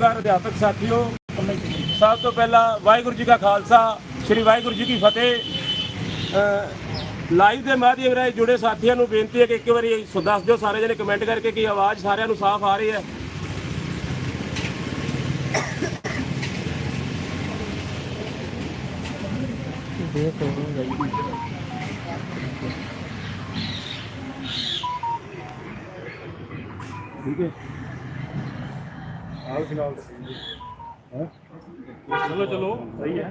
ਨਮਸਕਾਰ ਅਧਿਆਪਕ ਸਾਥੀਓ ਸਭ ਤੋਂ ਪਹਿਲਾਂ ਵਾਹਿਗੁਰੂ ਜੀ ਕਾ ਖਾਲਸਾ, ਸ੍ਰੀ ਵਾਹਿਗੁਰੂ ਜੀ ਕੀ ਫਤਿਹ। ਲਾਈਵ ਦੇ ਮਾਧਿਅਮ ਰਾਹੀਂ ਜੁੜੇ ਸਾਥੀਆਂ ਨੂੰ ਬੇਨਤੀ ਹੈ ਕਿ ਇੱਕ ਵਾਰੀ ਦੱਸ ਦਿਓ, ਸਾਰੇ ਜਣੇ ਕਮੈਂਟ ਕਰਕੇ ਕਿ ਆਵਾਜ਼ ਸਾਰਿਆਂ ਨੂੰ ਸਾਫ਼ ਆ ਰਹੀ ਹੈ। ਠੀਕ ਹੈ। ਆਓ ਸੁਣਾਓ ਚਲੋ ਚਲੋ। ਸਹੀ ਹੈ।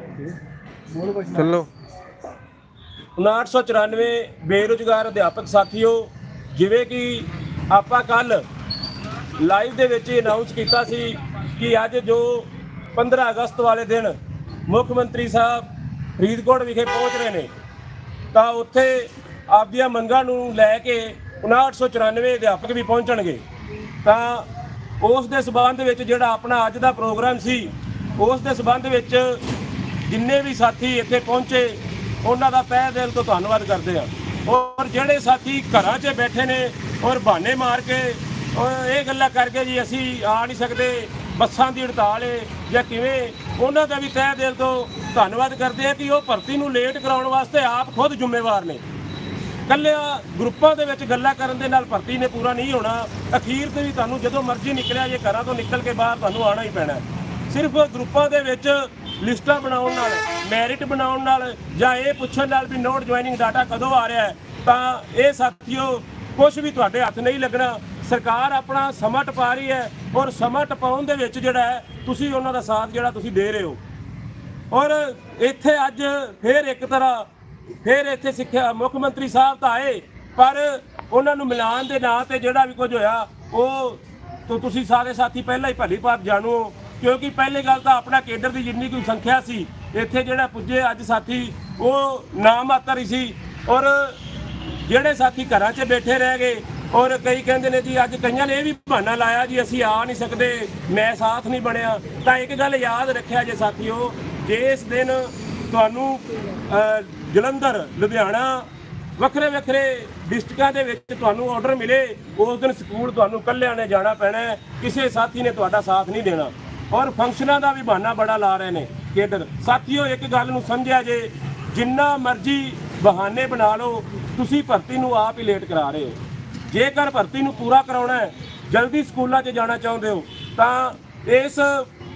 ਚਲੋ। 5994 ਬੇਰੁਜ਼ਗਾਰ ਅਧਿਆਪਕ ਸਾਥੀਓ ਜਿਵੇਂ ਕਿ ਆਪਾਂ ਕੱਲ ਲਾਈਵ ਦੇ ਵਿੱਚ ਅਨਾਉਂਸ ਕੀਤਾ ਸੀ ਕਿ ਅੱਜ ਜੋ 15 ਅਗਸਤ ਵਾਲੇ ਦਿਨ ਮੁੱਖ ਮੰਤਰੀ ਸਾਹਿਬ ਫਰੀਦਕੋਟ ਵਿਖੇ ਪਹੁੰਚ ਰਹੇ ਨੇ ਤਾਂ ਉੱਥੇ ਆਪਦੀਆਂ ਮੰਗਾਂ ਨੂੰ ਲੈ ਕੇ 5994 ਅਧਿਆਪਕ ਵੀ ਪਹੁੰਚਣਗੇ। ਤਾਂ ਉਸ ਦੇ ਸਬੰਧ ਵਿੱਚ ਜਿਹੜਾ ਆਪਣਾ ਅੱਜ ਦਾ ਪ੍ਰੋਗਰਾਮ ਸੀ, ਉਸ ਦੇ ਸਬੰਧ ਵਿੱਚ ਜਿੰਨੇ ਵੀ ਸਾਥੀ ਇੱਥੇ ਪਹੁੰਚੇ, ਉਹਨਾਂ ਦਾ ਤਹਿ ਦਿਲ ਤੋਂ ਧੰਨਵਾਦ ਕਰਦੇ ਹਾਂ। ਔਰ ਜਿਹੜੇ ਸਾਥੀ ਘਰਾਂ 'ਚ ਬੈਠੇ ਨੇ ਔਰ ਬਹਾਨੇ ਮਾਰ ਕੇ, ਔਰ ਇਹ ਗੱਲਾਂ ਕਰਕੇ ਜੀ ਅਸੀਂ ਆ ਨਹੀਂ ਸਕਦੇ, ਬੱਸਾਂ ਦੀ ਹੜਤਾਲ ਏ ਜਾਂ ਕਿਵੇਂ, ਉਹਨਾਂ ਦਾ ਵੀ ਤਹਿ ਦਿਲ ਤੋਂ ਧੰਨਵਾਦ ਕਰਦੇ ਆ ਕਿ ਉਹ ਭਰਤੀ ਨੂੰ ਲੇਟ ਕਰਾਉਣ ਵਾਸਤੇ ਆਪ ਖੁਦ ਜ਼ਿੰਮੇਵਾਰ ਨੇ। ਕੱਲਿਆਂ ਗਰੁੱਪਾਂ ਦੇ ਵਿੱਚ ਗੱਲਾਂ ਕਰਨ ਦੇ ਨਾਲ ਭਰਤੀ ਨੇ ਪੂਰਾ ਨਹੀਂ ਹੋਣਾ। ਅਖੀਰ ਤੇ ਵੀ ਤੁਹਾਨੂੰ ਜਦੋਂ ਮਰਜ਼ੀ ਨਿਕਲਿਆ, ਜੇ ਘਰਾਂ ਤੋਂ ਨਿਕਲ ਕੇ ਬਾਹਰ ਤੁਹਾਨੂੰ ਆਉਣਾ ਹੀ ਪੈਣਾ। ਸਿਰਫ ਗਰੁੱਪਾਂ ਦੇ ਵਿੱਚ ਲਿਸਟਾਂ ਬਣਾਉਣ ਨਾਲ, ਮੈਰਿਟ ਬਣਾਉਣ ਨਾਲ ਜਾਂ ਇਹ ਪੁੱਛਣ ਨਾਲ ਵੀ ਨੋਟ ਜੁਆਇਨਿੰਗ ਡਾਟਾ ਕਦੋਂ ਆ ਰਿਹਾ ਤਾਂ ਇਹ ਸਾਥੀਓ ਕੁਝ ਵੀ ਤੁਹਾਡੇ ਹੱਥ ਨਹੀਂ ਲੱਗਣਾ। ਸਰਕਾਰ ਆਪਣਾ ਸਮਾਂ ਟਪਾ ਰਹੀ ਹੈ ਔਰ ਸਮਾਂ ਟਪਾਉਣ ਦੇ ਵਿੱਚ ਜਿਹੜਾ ਹੈ, ਤੁਸੀਂ ਉਹਨਾਂ ਦਾ ਸਾਥ ਜਿਹੜਾ ਤੁਸੀਂ ਦੇ ਰਹੇ ਹੋ। ਔਰ ਇੱਥੇ ਅੱਜ ਫੇਰ ਇੱਕ ਤਰ੍ਹਾਂ ਫਿਰ ਇੱਥੇ ਸਿੱਖਿਆ, ਮੁੱਖ ਮੰਤਰੀ ਸਾਹਿਬ ਤਾਂ ਆਏ, ਪਰ ਉਹਨਾਂ ਨੂੰ ਮਿਲਾਨ ਦੇ ਨਾਂ ਤੇ ਜਿਹੜਾ ਵੀ ਕੁਝ ਹੋਇਆ, ਉਹ ਤੋਂ, ਤੁਸੀਂ ਸਾਰੇ ਸਾਥੀ ਪਹਿਲਾਂ ਹੀ ਭਲੀ ਭਾਤ ਜਾਣੋ, ਕਿਉਂਕਿ ਪਹਿਲੀ ਗੱਲ ਤਾਂ ਆਪਣਾ ਕੇਡਰ ਦੀ ਜਿੰਨੀ ਕੋਈ ਸੰਖਿਆ ਸੀ, ਇੱਥੇ ਜਿਹੜਾ ਪੁੱਜੇ ਅੱਜ ਸਾਥੀ, ਉਹ ਨਾ ਮਾਤਰ ਹੀ ਸੀ, ਔਰ ਜਿਹੜੇ ਸਾਥੀ ਘਰਾਂ 'ਚ ਬੈਠੇ ਰਹਿ ਗਏ, ਔਰ ਕਈ ਕਹਿੰਦੇ ਨੇ ਜੀ, ਅੱਜ ਕਈਆਂ ਨੇ ਇਹ ਵੀ ਬਹਾਨਾ ਲਾਇਆ ਜੀ, ਅਸੀਂ ਆ ਨਹੀਂ ਸਕਦੇ, ਮੈਂ ਸਾਥ ਨਹੀਂ ਬਣਿਆ, ਤਾਂ ਇੱਕ ਗੱਲ ਯਾਦ ਰੱਖਿਆ ਜੇ ਸਾਥੀਓ, ਜੇ ਇਸ ਦਿਨ ਤੁਹਾਨੂੰ ਜਲੰਧਰ, ਲੁਧਿਆਣਾ, ਵੱਖਰੇ ਵੱਖਰੇ ਡਿਸਟ੍ਰਿਕਟਾਂ ਦੇ ਵਿੱਚ ਤੁਹਾਨੂੰ ਆਰਡਰ ਮਿਲੇ। ਉਸ ਦਿਨ ਸਕੂਲ ਤੁਹਾਨੂੰ ਇਕੱਲਿਆਂ ਨੇ ਜਾਣਾ ਪੈਣਾ ਕਿਸੇ ਸਾਥੀ ਨੇ ਤੁਹਾਡਾ ਸਾਥ ਨਹੀਂ ਦੇਣਾ। ਔਰ ਫੰਕਸ਼ਨਾਂ ਦਾ ਵੀ ਬਹਾਨਾ ਬੜਾ ਲਾ ਰਹੇ ਨੇ ਕੇਡਰ। ਸਾਥੀਓ, ਇੱਕ ਗੱਲ ਨੂੰ ਸਮਝਿਆ ਜੇ, ਜਿੰਨਾ ਮਰਜ਼ੀ ਬਹਾਨੇ ਬਣਾ ਲਓ, ਤੁਸੀਂ ਭਰਤੀ ਨੂੰ ਆਪ ਹੀ ਲੇਟ ਕਰਾ ਰਹੇ ਹੋ। ਜੇਕਰ ਭਰਤੀ ਨੂੰ ਪੂਰਾ ਕਰਾਉਣਾ ਹੈ, ਜਲਦੀ ਸਕੂਲਾਂ 'ਚ ਜਾਣਾ ਚਾਹੁੰਦੇ ਹੋ, ਤਾਂ ਇਸ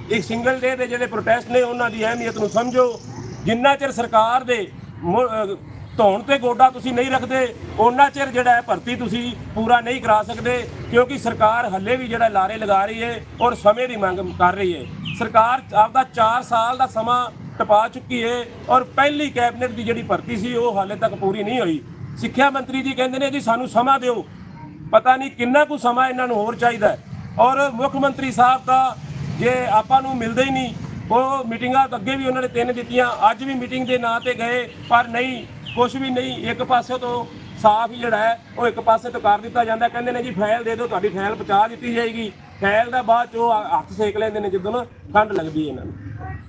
ਇੱਕ ਸਿੰਗਲ ਡੇ ਦੇ ਜਿਹੜੇ ਪ੍ਰੋਟੈਸਟ ਨੇ, ਉਹਨਾਂ ਦੀ ਅਹਿਮੀਅਤ ਨੂੰ ਸਮਝੋ। ਜਿੰਨਾ ਚਿਰ ਸਰਕਾਰ ਦੇ ਮੁ- ਧੌਣ ਤੇ ਗੋਡਾ ਤੁਸੀਂ ਨਹੀਂ ਰੱਖਦੇ ਉਹਨਾਂ ਚਿਰ ਜਿਹੜਾ ਹੈ ਭਰਤੀ ਤੁਸੀਂ ਪੂਰਾ ਨਹੀਂ ਕਰਾ ਸਕਦੇ, ਕਿਉਂਕਿ ਸਰਕਾਰ ਹੱਲੇ ਵੀ ਜਿਹੜਾ ਲਾਰੇ ਲਗਾ ਰਹੀ ਹੈ ਔਰ ਸਮੇਂ ਦੀ ਮੰਗ ਕਰ ਰਹੀ ਹੈ ਸਰਕਾਰ ਆਪਦਾ 4 ਸਾਲ ਦਾ ਸਮਾਂ ਟਪਾ ਚੁੱਕੀ ਹੈ ਔਰ ਪਹਿਲੀ ਕੈਬਨਿਟ ਦੀ ਜਿਹੜੀ ਭਰਤੀ ਸੀ, ਉਹ ਹਾਲੇ ਤੱਕ ਪੂਰੀ ਨਹੀਂ ਹੋਈ। ਸਿੱਖਿਆ ਮੰਤਰੀ ਜੀ ਕਹਿੰਦੇ ਨੇ ਜੀ, ਸਾਨੂੰ ਸਮਾਂ ਦਿਓ। ਪਤਾ ਨਹੀਂ ਕਿੰਨਾ ਕੁ ਸਮਾਂ ਇਹਨਾਂ ਨੂੰ ਹੋਰ ਚਾਹੀਦਾ ਔਰ ਮੁੱਖ ਮੰਤਰੀ ਸਾਹਿਬ ਤਾਂ ਜੇ ਆਪਾਂ ਨੂੰ ਮਿਲਦੇ ਹੀ ਨਹੀਂ ਉਹ ਮੀਟਿੰਗਾਂ ਅੱਗੇ ਵੀ ਉਹਨਾਂ ਨੇ ਤਿੰਨ ਦਿੱਤੀਆਂ, ਅੱਜ ਵੀ ਮੀਟਿੰਗ ਦੇ ਨਾਂ ਤੇ ਗਏ, ਪਰ ਨਹੀਂ ਕੁਝ ਵੀ ਨਹੀਂ, ਇੱਕ ਪਾਸੇ ਤੋਂ ਸਾਫ਼ ਹੀ ਜਿਹੜਾ ਹੈ, ਉਹ ਇੱਕ ਪਾਸੇ ਤੋਂ ਕਰ ਦਿੱਤਾ ਜਾਂਦਾ। ਕਹਿੰਦੇ ਨੇ ਜੀ, ਫਾਈਲ ਦੇ ਦਿਓ, ਤੁਹਾਡੀ ਫਾਈਲ ਪਹੁੰਚਾ ਦਿੱਤੀ ਜਾਏਗੀ। ਫਾਈਲ ਦਾ ਬਾਅਦ ਚ ਉਹ ਹੱਥ ਸੇਕ ਲੈਂਦੇ ਨੇ ਜਦੋਂ ਠੰਡ ਲੱਗਦੀ ਹੈ ਇਹਨਾਂ ਨੂੰ।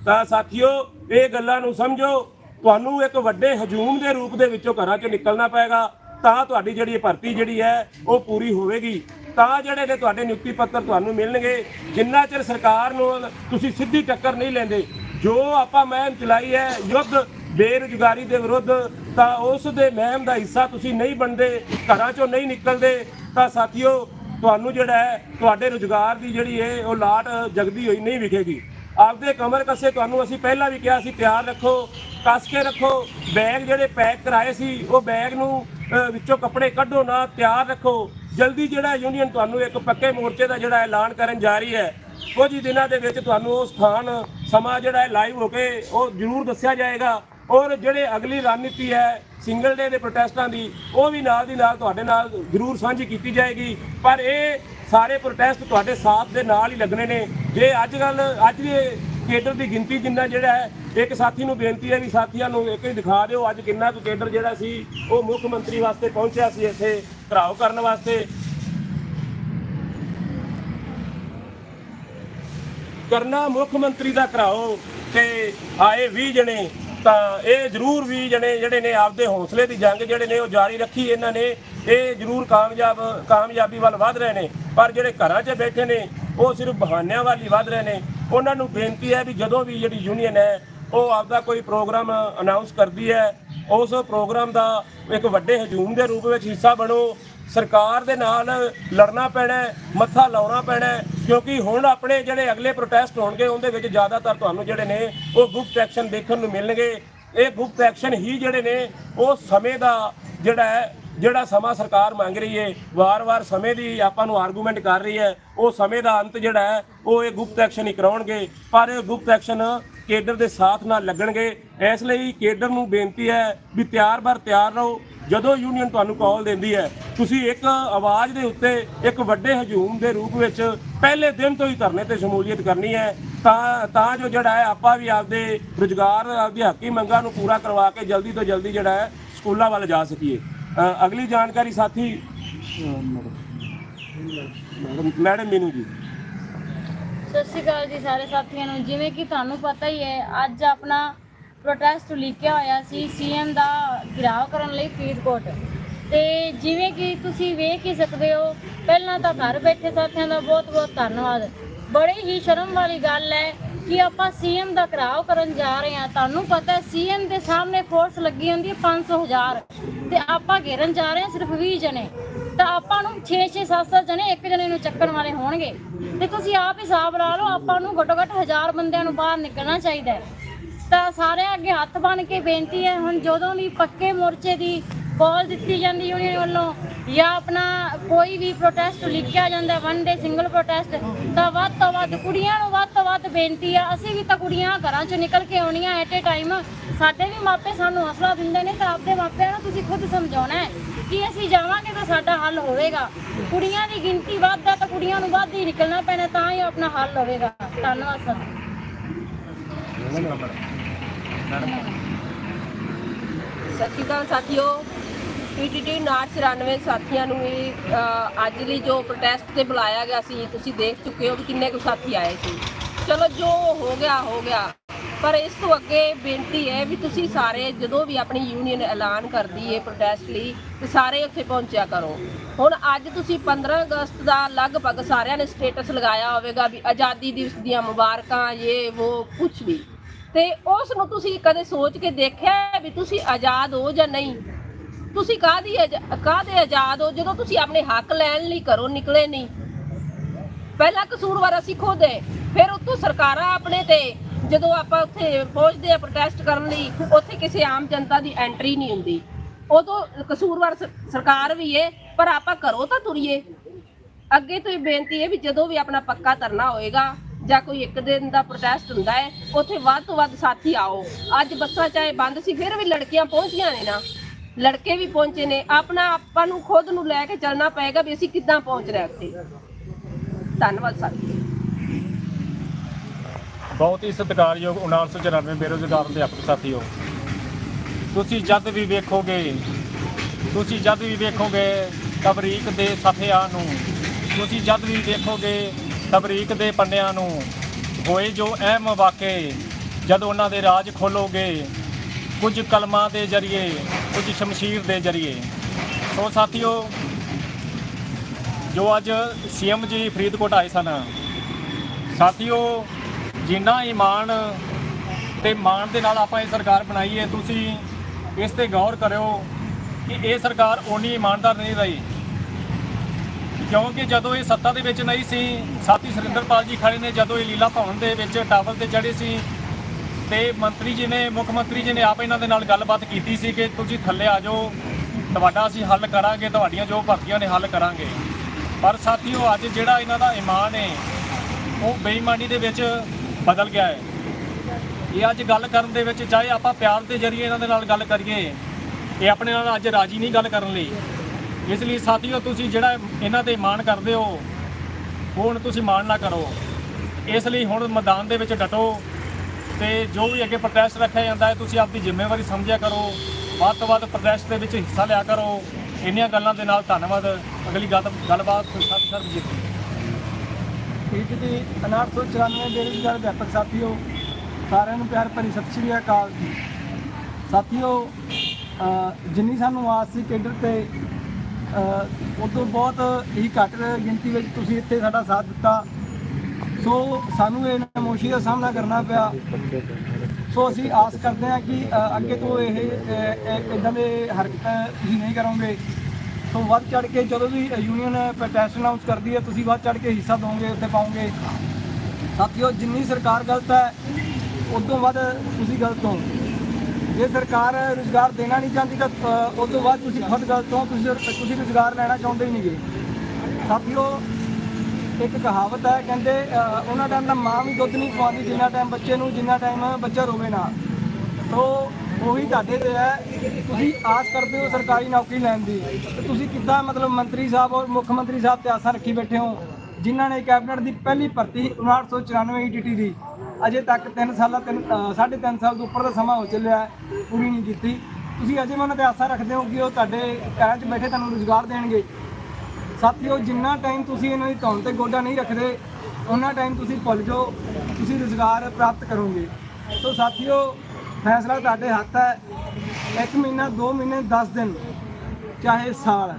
ਤਾਂ ਸਾਥੀਓ, ਇਹ ਗੱਲਾਂ ਨੂੰ ਸਮਝੋ, ਤੁਹਾਨੂੰ ਇੱਕ ਵੱਡੇ ਹਜੂਮ ਦੇ ਰੂਪ ਦੇ ਵਿੱਚੋਂ ਘਰਾਂ ਚੋਂ ਨਿਕਲਣਾ ਪਏਗਾ। ਤਾਂ ਤੁਹਾਡੀ ਜਿਹੜੀ ਭਰਤੀ ਜਿਹੜੀ ਹੈ, ਉਹ ਪੂਰੀ ਹੋਵੇਗੀ। ਤਾਂ ਜਿਹੜੇ ਨੇ ਤੁਹਾਡੇ ਨਿਯੁਕਤੀ ਪੱਤਰ ਤੁਹਾਨੂੰ ਮਿਲਣਗੇ, ਜਿੰਨਾ ਚਿਰ ਸਰਕਾਰ ਨੂੰ ਤੁਸੀਂ ਸਿੱਧੀ ਟੱਕਰ ਨਹੀਂ ਲੈਂਦੇ, ਜੋ ਆਪਾਂ ਮਹਿਮ ਚਲਾਈ ਹੈ ਯੁੱਧ ਬੇਰੁਜ਼ਗਾਰੀ ਦੇ ਵਿਰੁੱਧ, ਤਾਂ ਉਸ ਦੇ ਮਹਿਮ ਦਾ ਹਿੱਸਾ ਤੁਸੀਂ ਨਹੀਂ ਬਣਦੇ, ਘਰਾਂ ਚੋਂ ਨਹੀਂ ਨਿਕਲਦੇ, ਤਾਂ ਸਾਥੀਓ, ਤੁਹਾਨੂੰ ਜਿਹੜਾ ਹੈ, ਤੁਹਾਡੇ ਰੁਜ਼ਗਾਰ ਦੀ ਜਿਹੜੀ ਹੈ ਉਹ ਲਾਟ ਜਗਦੀ ਹੋਈ ਨਹੀਂ ਵਿਖੇਗੀ। ਆਪਦੇ ਕਮਰ ਕੱਸੇ ਤੁਹਾਨੂੰ ਅਸੀਂ ਪਹਿਲਾਂ ਵੀ ਕਿਹਾ ਸੀ, ਤਿਆਰ ਰੱਖੋ, ਕੱਸ ਕੇ ਰੱਖੋ, ਬੈਗ ਜਿਹੜੇ ਪੈਕ ਕਰਾਏ ਸੀ, ਉਹ ਬੈਗ ਨੂੰ ਵਿੱਚੋਂ ਕੱਪੜੇ ਕੱਢੋ ਨਾ, ਤਿਆਰ ਰੱਖੋ। ਜਲਦੀ ਜਿਹੜਾ ਯੂਨੀਅਨ ਤੁਹਾਨੂੰ ਇੱਕ ਪੱਕੇ ਮੋਰਚੇ ਦਾ ਜਿਹੜਾ ਐਲਾਨ ਕਰਨ ਜਾ ਰਹੀ ਹੈ, ਕੁਝ ਹੀ ਦਿਨਾਂ ਦੇ ਵਿੱਚ ਤੁਹਾਨੂੰ ਉਹ ਸਥਾਨ, ਸਮਾਂ ਜਿਹੜਾ ਹੈ ਲਾਈਵ ਹੋ ਕੇ ਉਹ ਜ਼ਰੂਰ ਦੱਸਿਆ ਜਾਏਗਾ। ਔਰ ਜਿਹੜੇ ਅਗਲੀ ਰਣਨੀਤੀ ਹੈ ਸਿੰਗਲ ਡੇ ਦੇ ਪ੍ਰੋਟੈਸਟਾਂ ਦੀ, ਉਹ ਵੀ ਨਾਲ ਦੀ ਨਾਲ ਤੁਹਾਡੇ ਨਾਲ ਜ਼ਰੂਰ ਸਾਂਝੀ ਕੀਤੀ ਜਾਏਗੀ। ਪਰ ਇਹ ਸਾਰੇ ਪ੍ਰੋਟੈਸਟ ਤੁਹਾਡੇ ਸਾਥ ਦੇ ਨਾਲ ਹੀ ਲੱਗਣੇ ਨੇ। ਜੇ ਅੱਜ ਕੱਲ ਅੱਜ ਦੇ ਕੇਡਰ ਦੀ ਗਿਣਤੀ ਜਿੰਨਾ ਜਿਹੜਾ ਹੈ, ਇੱਕ ਸਾਥੀ ਨੂੰ ਬੇਨਤੀ ਹੈ ਵੀ ਸਾਥੀਆਂ ਨੂੰ ਇੱਕ ਹੀ ਦਿਖਾ ਦਿਓ ਅੱਜ ਕਿੰਨਾ ਕੁ ਕੇਡਰ ਜਿਹੜਾ ਸੀ, ਉਹ ਮੁੱਖ ਮੰਤਰੀ ਵਾਸਤੇ ਪਹੁੰਚਿਆ ਸੀ ਇੱਥੇ, ਘਰਾਓ ਕਰਨ ਵਾਸਤੇ। ਕਰਨਾ ਮੁੱਖ ਮੰਤਰੀ ਦਾ ਘਰਾਓ ਤੇ ਆਏ 20 ਜਣੇ, ਤਾਂ ਇਹ ਜ਼ਰੂਰ 20 ਜਣੇ ਜਿਹੜੇ ਨੇ ਆਪਦੇ ਹੌਸਲੇ ਦੀ ਜੰਗ ਜਿਹੜੇ ਨੇ ਉਹ ਜਾਰੀ ਰੱਖੀ ਇਹਨਾਂ ਨੇ, ਇਹ ਜ਼ਰੂਰ ਕਾਮਯਾਬ, ਕਾਮਯਾਬੀ ਵੱਲ ਵਧ ਰਹੇ ਨੇ, ਪਰ ਜਿਹੜੇ ਘਰਾਂ 'ਚ ਬੈਠੇ ਨੇ, ਉਹ ਸਿਰਫ ਬਹਾਨਿਆਂ ਵਾਲੀ ਵੱਧ ਰਹੇ ਨੇ। ਉਹਨਾਂ ਨੂੰ ਬੇਨਤੀ ਹੈ ਵੀ ਜਦੋਂ ਵੀ ਜਿਹੜੀ ਯੂਨੀਅਨ ਹੈ, ਉਹ ਆਪਦਾ ਕੋਈ ਪ੍ਰੋਗਰਾਮ ਅਨਾਉਂਸ ਕਰਦੀ ਹੈ, ਉਸ ਪ੍ਰੋਗਰਾਮ ਦਾ ਇੱਕ ਵੱਡੇ ਹਜੂਮ ਦੇ ਰੂਪ ਵਿੱਚ ਹਿੱਸਾ ਬਣੋ। ਸਰਕਾਰ ਦੇ ਨਾਲ ਲੜਨਾ ਪੈਣਾ ਮੱਥਾ ਲਾਉਣਾ ਪੈਣਾ ਕਿਉਂਕਿ ਹੁਣ ਆਪਣੇ ਜਿਹੜੇ ਅਗਲੇ ਪ੍ਰੋਟੈਸਟ ਹੋਣਗੇ, ਉਹਦੇ ਵਿੱਚ ਜ਼ਿਆਦਾਤਰ ਤੁਹਾਨੂੰ ਜਿਹੜੇ ਨੇ, ਉਹ ਗੁਪਤ ਐਕਸ਼ਨ ਦੇਖਣ ਨੂੰ ਮਿਲਣਗੇ। ਇਹ ਗੁਪਤ ਐਕਸ਼ਨ ਹੀ ਜਿਹੜੇ ਨੇ, ਉਹ ਸਮੇਂ ਦਾ ਜਿਹੜਾ ਹੈ ਜਿਹੜਾ ਸਮਾਂ ਸਰਕਾਰ ਮੰਗ ਰਹੀ ਹੈ ਵਾਰ-ਵਾਰ ਸਮੇਂ ਦੀ ਆਪਾਂ ਨੂੰ ਆਰਗੂਮੈਂਟ ਕਰ ਰਹੀ ਹੈ ਉਹ ਸਮੇਂ ਦਾ ਅੰਤ ਜਿਹੜਾ ਹੈ, ਉਹ ਇਹ ਗੁਪਤ ਐਕਸ਼ਨ ਹੀ ਕਰਾਉਣਗੇ। ਪਰ ਇਹ ਗੁਪਤ ਐਕਸ਼ਨ ਕੇਡਰ ਦੇ ਸਾਥ ਨਾਲ ਲੱਗਣਗੇ। ਇਸ ਲਈ ਕੇਡਰ ਨੂੰ ਬੇਨਤੀ ਹੈ ਵੀ ਤਿਆਰ ਬਰ ਤਿਆਰ ਰਹੋ। ਜਦੋਂ ਯੂਨੀਅਨ ਤੁਹਾਨੂੰ ਕਾਲ ਦਿੰਦੀ ਹੈ, ਤੁਸੀਂ ਇੱਕ ਆਵਾਜ਼ ਦੇ ਉੱਤੇ ਇੱਕ ਵੱਡੇ ਹਜੂਮ ਦੇ ਰੂਪ ਵਿੱਚ ਪਹਿਲੇ ਦਿਨ ਤੋਂ ਹੀ ਧਰਨੇ ਤੇ ਸ਼ਮੂਲੀਅਤ ਕਰਨੀ ਹੈ, ਤਾਂ ਤਾਂ ਜੋ ਜਿਹੜਾ ਹੈ, ਆਪਾਂ ਵੀ ਆਪਦੇ ਰੁਜ਼ਗਾਰ, ਆਪਦੀ ਹੱਕੀ ਮੰਗਾਂ ਨੂੰ ਪੂਰਾ ਕਰਵਾ ਕੇ ਜਲਦੀ ਤੋਂ ਜਲਦੀ ਜਿਹੜਾ ਹੈ, ਸਕੂਲਾਂ ਵੱਲ ਜਾ ਸਕੀਏ। ਅ, ਅਗਲੀ ਜਾਣਕਾਰੀ ਸਾਥੀ ਮੈਡਮ ਮੀਨੂ ਜੀ। ਸਤਿ ਸ਼੍ਰੀ ਅਕਾਲ ਜੀ ਸਾਰੇ ਸਾਥੀਆਂ ਨੂੰ। ਜਿਵੇਂ ਕਿ ਤੁਹਾਨੂੰ ਪਤਾ ਹੀ ਹੈ ਅੱਜ ਆਪਣਾ ਪ੍ਰੋਟੈਸਟ ਉਲੀਕਿਆ ਹੋਇਆ ਸੀ ਸੀਐਮ ਦਾ ਘਿਰਾਓ ਕਰਨ ਲਈ ਫਰੀਦਕੋਟ। ਤੇ ਜਿਵੇਂ ਕਿ ਤੁਸੀਂ ਵੇਖ ਹੀ ਸਕਦੇ ਹੋ ਪਹਿਲਾਂ ਤਾਂ ਘਰ ਬੈਠੇ ਸਾਥੀਆਂ ਦਾ ਬਹੁਤ ਬਹੁਤ ਧੰਨਵਾਦ। ਬੜੀ ਹੀ ਸ਼ਰਮ ਵਾਲੀ ਗੱਲ ਹੈ ਕਿ ਆਪਾਂ ਸੀਐਮ ਦਾ ਘਿਰਾਓ ਕਰਨ ਜਾ ਰਹੇ ਹਾਂ। ਤੁਹਾਨੂੰ ਪਤਾ ਹੈ ਸੀਐਮ ਦੇ ਸਾਹਮਣੇ ਫੋਰਸ ਲੱਗੀ ਹੁੰਦੀ ਹੈ 500 ਹਜ਼ਾਰ। ਤੇ ਆਪਾਂ ਘੇਰਨ ਜਾ ਰਹੇ ਹਾਂ ਸਿਰਫ 20 ਜਣੇ। ਤਾਂ ਆਪਾਂ ਨੂੰ 6 6 7 7 ਜਣੇ ਇੱਕ ਜਣੇ ਨੂੰ ਚੱਕਣ ਵਾਲੇ ਹੋਣਗੇ। ਤੇ ਤੁਸੀਂ ਆਪ ਹਿਸਾਬ ਲਾ ਲਓ, ਆਪਾਂ ਨੂੰ ਘੱਟੋ ਘੱਟ ਹਜ਼ਾਰ ਬੰਦਿਆਂ ਨੂੰ ਬਾਹਰ ਨਿਕਲਣਾ ਚਾਹੀਦਾ ਹੈ। ਤਾਂ ਸਾਰਿਆਂ ਅੱਗੇ ਹੱਥ ਬਣ ਕੇ ਬੇਨਤੀ ਹੈ, ਹੁਣ ਜਦੋਂ ਵੀ ਪੱਕੇ ਮੋਰਚੇ ਦੀ ਕਾਲ ਦਿੱਤੀ ਜਾਂਦੀ ਯੂਨੀਅਨ ਵੱਲੋਂ ਜਾਂ ਆਪਣਾ ਕੋਈ ਵੀ ਪ੍ਰੋਟੈਸਟ ਲਿਖਿਆ ਜਾਂਦਾ ਵਨ ਡੇ ਸਿੰਗਲ ਪ੍ਰੋਟੈਸਟ ਤਾਂ ਵੱਧ ਤੋਂ ਵੱਧ ਕੁੜੀਆਂ ਨੂੰ ਵੱਧ ਤੋਂ ਵੱਧ ਬੇਨਤੀ ਆ, ਅਸੀਂ ਵੀ ਤਾਂ ਕੁੜੀਆਂ ਘਰਾਂ ਚੋਂ ਨਿਕਲ ਕੇ ਆਉਣੀਆਂ ਐਟ ਏ ਟਾਈਮ ਸਾਡੇ ਵੀ ਮਾਪੇ ਸਾਨੂੰ ਹੌਸਲਾ ਦਿੰਦੇ ਨੇ ਤਾਂ ਆਪਦੇ ਮਾਪਿਆਂ ਨੂੰ ਤੁਸੀਂ ਖੁਦ ਸਮਝਾਉਣਾ ਹੈ ਕਿ ਅਸੀਂ ਜਾਵਾਂਗੇ ਤਾਂ ਸਾਡਾ ਹੱਲ ਹੋਵੇਗਾ। ਕੁੜੀਆਂ ਦੀ ਗਿਣਤੀ ਵੱਧ ਤਾਂ ਕੁੜੀਆਂ ਨੂੰ ਵੱਧ ਹੀ ਨਿਕਲਣਾ ਪੈਣਾ, ਤਾਂ ਹੀ ਆਪਣਾ ਹੱਲ ਹੋਵੇਗਾ। ਧੰਨਵਾਦ ਸਰ। ਸਤਿ ਸ਼੍ਰੀ ਅਕਾਲ ਸਾਥੀਓ। ਪੀਟੀਟੀ 994 ਸਾਥੀਆਂ ਨੂੰ ਇਹ ਅੱਜ ਲਈ ਜੋ ਪ੍ਰੋਟੈਸਟ ਤੇ ਬੁਲਾਇਆ ਗਿਆ ਸੀ, ਤੁਸੀਂ ਦੇਖ ਚੁੱਕੇ ਹੋ ਕਿ ਕਿੰਨੇ ਕੁ ਸਾਥੀ ਆਏ ਸੀ। ਚਲੋ ਜੋ ਹੋ ਗਿਆ ਹੋ ਗਿਆ। ਪਰ ਇਸ ਤੋਂ ਅੱਗੇ ਬੇਨਤੀ ਹੈ ਵੀ ਤੁਸੀਂ ਸਾਰੇ ਜਦੋਂ ਵੀ ਆਪਣੀ ਯੂਨੀਅਨ ਐਲਾਨ ਕਰਦੀ ਹੈ ਪ੍ਰੋਟੈਸਟ ਲਈ, ਤੇ ਸਾਰੇ ਉੱਥੇ ਪਹੁੰਚਿਆ ਕਰੋ। ਹੁਣ ਅੱਜ ਤੁਸੀਂ 15 ਅਗਸਤ ਦਾ ਲਗਭਗ ਸਾਰਿਆਂ ਨੇ ਸਟੇਟਸ ਲਗਾਇਆ ਹੋਵੇਗਾ ਵੀ ਆਜ਼ਾਦੀ ਦਿਵਸ ਦੀਆਂ ਮੁਬਾਰਕਾਂ ਇਹ ਉਹ ਕੁਛ ਵੀ। ਤੇ ਉਸ ਨੂੰ ਤੁਸੀਂ ਕਦੇ ਸੋਚ ਕੇ ਦੇਖਿਆ ਵੀ ਤੁਸੀਂ ਆਜ਼ਾਦ ਹੋ ਜਾਂ ਨਹੀਂ? ਤੁਸੀਂ ਕਾਹਦੀ ਆਜ਼ਾ- ਕਾਹਦੇ ਆਜ਼ਾਦ ਹੋ? ਜਦੋਂ ਤੁਸੀਂ ਆਪਣੇ ਹੱਕ ਲੈਣ ਲਈ ਘਰੋਂ ਨਿਕਲੇ ਨਹੀਂ? ਪਹਿਲਾ ਕਸੂਰਵਾਰ ਅਸੀਂ ਖੁਦ ਹੈ। ਫਿਰ ਉੱਤੋਂ ਸਰਕਾਰਾਂ ਆਪਣੇ ਤੇ ਜਦੋਂ ਆਪਾਂ ਉੱਥੇ ਪਹੁੰਚਦੇ ਆ ਪ੍ਰੋਟੈਸਟ ਕਰਨ ਲਈ, ਉੱਥੇ ਕਿਸੇ ਆਮ ਜਨਤਾ ਦੀ ਐਂਟਰੀ ਨਹੀਂ ਹੁੰਦੀ। ਉਦੋਂ ਕਸੂਰਵਾਰ ਸਰਕਾਰ ਵੀ ਹੈ ਪਰ ਆਪਾਂ ਘਰੋਂ ਤਾਂ ਤੁਰੀਏ। ਅੱਗੇ ਤੋਂ ਹੀ ਬੇਨਤੀ ਹੈ ਵੀ ਜਦੋਂ ਵੀ ਆਪਣਾ ਪੱਕਾ ਧਰਨਾ ਹੋਏਗਾ, ਜਾਂ ਕੋਈ ਇੱਕ ਦਿਨ ਦਾ ਪ੍ਰੋਟੈਸਟ ਹੁੰਦਾ ਹੈ ਉੱਥੇ ਵੱਧ ਤੋਂ ਵੱਧ ਸਾਥੀ ਆਓ। ਅੱਜ ਬੱਸਾਂ ਚਾਹੇ ਬੰਦ ਸੀ, ਫਿਰ ਵੀ ਲੜਕੀਆਂ ਪਹੁੰਚੀਆਂ ਨੇ ਨਾ। ਲੜਕੇ ਵੀ ਪਹੁੰਚੇ ਨੇ, ਆਪਣਾ ਆਪਾਂ ਨੂੰ ਖੁਦ ਨੂੰ ਲੈ ਕੇ ਚੱਲਣਾ ਪਏਗਾ ਵੀ ਅਸੀਂ ਕਿੱਦਾਂ ਪਹੁੰਚ ਰਹੇ ਉੱਥੇ। ਧੰਨਵਾਦ ਸਾਥੀ ਬਹੁਤ ਹੀ ਸਤਿਕਾਰਯੋਗ 1994 ਬੇਰੁਜ਼ਗਾਰ ਅਧਿਆਪਕ ਸਾਥੀਓ। ਤੁਸੀਂ ਜਦ ਵੀ ਵੇਖੋਗੇ, ਤੁਸੀਂ ਜਦ ਵੀ ਵੇਖੋਗੇ ਤਬਰੀਕ ਦੇ ਸਫਿਆਂ ਨੂੰ, ਤੁਸੀਂ ਜਦ ਵੀ ਵੇਖੋਗੇ ਤਬਰੀਕ ਦੇ ਪੰਨਿਆਂ ਨੂੰ, ਹੋਏ ਜੋ ਅਹਿਮ ਵਾਕੇ, ਜਦ ਉਹਨਾਂ ਦੇ ਰਾਜ ਖੋਲੋਗੇ, ਕੁਝ ਕਲਮਾਂ ਦੇ ਜ਼ਰੀਏ, ਕੁਝ ਸ਼ਮਸ਼ੀਰ ਦੇ ਜ਼ਰੀਏ। ਸੋ ਸਾਥੀਓ, ਜੋ ਅੱਜ ਸੀਐਮ ਜੀ ਫਰੀਦਕੋਟ ਆਏ ਸਨ, ਸਾਥੀਓ ਜਿੰਨਾ ਈਮਾਨ ਤੇ ਮਾਣ ਦੇ ਨਾਲ ਆਪਾਂ ਇਹ ਸਰਕਾਰ ਬਣਾਈ ਹੈ, ਤੁਸੀਂ ਇਸ ਤੇ ਗੌਰ ਕਰਿਓ ਕਿ ਇਹ ਸਰਕਾਰ ਓਨੀ ਇਮਾਨਦਾਰ ਨਹੀਂ ਰਹੀ। ਕਿਉਂਕਿ ਜਦੋਂ ਇਹ ਸੱਤਾ ਦੇ ਵਿੱਚ ਨਹੀਂ ਸੀ, ਸਾਥੀ ਸੁਰਿੰਦਰਪਾਲ ਜੀ ਖੜੇ ਨੇ, ਜਦੋਂ ਇਹ ਲੀਲਾ ਭਵਨ ਦੇ ਵਿੱਚ ਟਾਵਰ ਤੇ ਚੜੇ ਸੀ ਤੇ ਮੰਤਰੀ ਜੀ ਨੇ, ਮੁੱਖ ਮੰਤਰੀ ਜੀ ਨੇ ਆਪ ਇਹਨਾਂ ਦੇ ਨਾਲ ਗੱਲਬਾਤ ਕੀਤੀ ਸੀ ਕਿ ਤੁਸੀਂ ਥੱਲੇ ਆ ਜਾਓ, ਤੁਹਾਡਾ ਅਸੀਂ ਹੱਲ ਕਰਾਂਗੇ, ਤੁਹਾਡੀਆਂ ਜੋ ਭਰਤੀਆਂ ਨੇ ਹੱਲ ਕਰਾਂਗੇ। ਪਰ ਸਾਥੀਓ, ਅੱਜ ਜਿਹੜਾ ਇਹਨਾਂ ਦਾ ਇਮਾਨ ਹੈ, ਉਹ ਬੇਈਮਾਨੀ ਦੇ ਵਿੱਚ ਬਦਲ ਗਿਆ ਹੈ। ਇਹ ਅੱਜ ਗੱਲ ਕਰਨ ਦੇ ਵਿੱਚ ਚਾਹੇ ਆਪਾਂ ਪਿਆਰ ਦੇ ਜ਼ਰੀਏ ਇਹਨਾਂ ਦੇ ਨਾਲ ਗੱਲ ਕਰੀਏ, ਇਹ ਆਪਣੇ ਨਾਲ ਅੱਜ ਰਾਜੀ ਨਹੀਂ ਗੱਲ ਕਰਨ ਲਈ। ਇਸ ਲਈ ਸਾਥੀਓ, ਤੁਸੀਂ ਜਿਹੜਾ ਇਹਨਾਂ ਤੇ ਮਾਣ ਕਰਦੇ ਹੋ, ਹੁਣ ਤੁਸੀਂ ਮਾਣ ਨਾ ਕਰੋ। ਇਸ ਲਈ ਹੁਣ ਮੈਦਾਨ ਦੇ ਵਿੱਚ ਡਟੋ ਤੇ ਜੋ ਵੀ ਅੱਗੇ ਪ੍ਰੋਟੈਸਟ ਰੱਖਿਆ ਜਾਂਦਾ ਹੈ, ਤੁਸੀਂ ਆਪਣੀ ਜ਼ਿੰਮੇਵਾਰੀ ਸਮਝਿਆ ਕਰੋ। ਵੱਧ ਤੋਂ ਵੱਧ ਪ੍ਰੋਟੈਸਟ ਦੇ ਵਿੱਚ ਹਿੱਸਾ ਲਿਆ ਕਰੋ। ਇੰਨੀਆਂ ਗੱਲਾਂ ਦੇ ਨਾਲ ਧੰਨਵਾਦ। ਅਗਲੀ ਗੱਲ ਗੱਲਬਾਤ ਸਤਿ ਸ੍ਰੀ ਜੀ। ਪੀਟੀਟੀ 994 ਬੇਰੁਜ਼ਗਾਰ ਅਧਿਆਪਕ ਸਾਥੀਓ ਸਾਰਿਆਂ ਨੂੰ ਪਿਆਰ ਭਰੀ ਸਤਿ ਸ਼੍ਰੀ ਅਕਾਲ ਜੀ। ਸਾਥੀਓ ਜਿੰਨੀ ਸਾਨੂੰ ਆਸ ਸੀ ਕੇਡਰ ਤੇ ਅ, ਉਦੋਂ ਬਹੁਤ ਹੀ ਘੱਟ ਗਿਣਤੀ ਵਿੱਚ ਤੁਸੀਂ ਇੱਥੇ ਸਾਡਾ ਸਾਥ ਦਿੱਤਾ। ਸੋ ਸਾਨੂੰ ਇਹ ਨਮੋਸ਼ੀ ਦਾ ਸਾਹਮਣਾ ਕਰਨਾ ਪਿਆ। ਸੋ ਅਸੀਂ ਆਸ ਕਰਦੇ ਹਾਂ ਕਿ ਅੱਗੇ ਤੋਂ ਇਹ ਇਦਾਂ ਦੇ ਹਰਕਤਾਂ ਤੁਸੀਂ ਨਹੀਂ ਕਰੋਗੇ। ਸੋ ਵੱਧ ਚੜ ਕੇ ਜਦੋਂ ਵੀ ਯੂਨੀਅਨ ਪ੍ਰੋਟੈਸਟ ਅਨਾਉਂਸ ਕਰਦੀ ਹੈ ਤੁਸੀਂ ਵੱਧ ਚੜ ਕੇ ਹਿੱਸਾ ਦੋਗੇ ਉੱਥੇ ਪਾਓਗੇ। ਸਾਥੀਓ ਜਿੰਨੀ ਸਰਕਾਰ ਗਲਤ ਹੈ ਉਦੋਂ ਵੱਧ ਤੁਸੀਂ ਗਲਤ ਹੋ। ਜੇ ਸਰਕਾਰ ਰੁਜ਼ਗਾਰ ਦੇਣਾ ਨਹੀਂ ਚਾਹੁੰਦੀ ਤਾਂ ਅ, ਉਸ ਤੋਂ ਬਾਅਦ ਤੁਸੀਂ ਖੁਦ ਗਲਤ ਹੋ ਤੁਸੀਂ ਤੁਸੀਂ ਰੁਜ਼ਗਾਰ ਲੈਣਾ ਚਾਹੁੰਦੇ ਹੀ ਨਹੀਂਗੇ। ਸਾਥੀਓ ਇੱਕ ਕਹਾਵਤ ਹੈ ਕਹਿੰਦੇ ਉਹਨਾਂ ਟਾਈਮ ਦਾ ਮਾਂ ਵੀ ਦੁੱਧ ਨਹੀਂ ਖਵਾਉਂਦੀ ਜਿੰਨਾ ਟਾਈਮ ਬੱਚੇ ਨੂੰ ਜਿੰਨਾ ਟਾਈਮ ਬੱਚਾ ਰੋਵੇ ਨਾ। ਸੋ ਉਹੀ ਤੁਹਾਡੇ ਤੇ ਹੈ। ਤੁਸੀਂ ਆਸ ਕਰਦੇ ਹੋ ਸਰਕਾਰੀ ਨੌਕਰੀ ਲੈਣ ਦੀ। ਤੇ ਤੁਸੀਂ ਕਿੱਦਾਂ ਮਤਲਬ ਮੰਤਰੀ ਸਾਹਿਬ ਔਰ ਮੁੱਖ ਮੰਤਰੀ ਸਾਹਿਬ ਤੇ ਆਸਾਂ ਰੱਖੀ ਬੈਠੇ ਹੋ? ਜਿਨ੍ਹਾਂ ਨੇ ਕੈਬਨਿਟ ਦੀ ਪਹਿਲੀ ਭਰਤੀ 5994 ਈਟੀਟੀ ਦੀ। ਅਜੇ ਤੱਕ 3 ਸਾਲਾਂ ਤਿੰਨ ਅ, ਸਾਢੇ ਤਿੰਨ ਸਾਲ ਤੋਂ ਉੱਪਰ ਦਾ ਸਮਾਂ ਹੋ ਚੱਲਿਆ ਪੂਰੀ ਨਹੀਂ ਕੀਤੀ। ਤੁਸੀਂ ਅਜੇ ਵੀ ਉਹਨਾਂ ਤੇ ਆਸਾ ਰੱਖਦੇ ਹੋ ਕਿ ਉਹ ਤੁਹਾਡੇ ਘਰਾਂ 'ਚ ਬੈਠੇ ਤੁਹਾਨੂੰ ਰੁਜ਼ਗਾਰ ਦੇਣਗੇ? ਸਾਥੀਓ ਜਿੰਨਾ ਟਾਈਮ ਤੁਸੀਂ ਇਹਨਾਂ ਦੀ ਧੌਣ ਤੇ ਗੋਡਾ ਨਹੀਂ ਰੱਖਦੇ ਉਹਨਾਂ ਟਾਈਮ ਤੁਸੀਂ ਭੁੱਲ ਜਾਓ। ਤੁਸੀਂ ਰੁਜ਼ਗਾਰ ਪ੍ਰਾਪਤ ਕਰੋਗੇ। ਸੋ ਸਾਥੀਓ ਫੈਸਲਾ ਤੁਹਾਡੇ ਹੱਥ ਹੈ। ਇੱਕ ਮਹੀਨਾ ਦੋ ਮਹੀਨੇ 10 ਦਿਨ ਚਾਹੇ ਸਾਲ।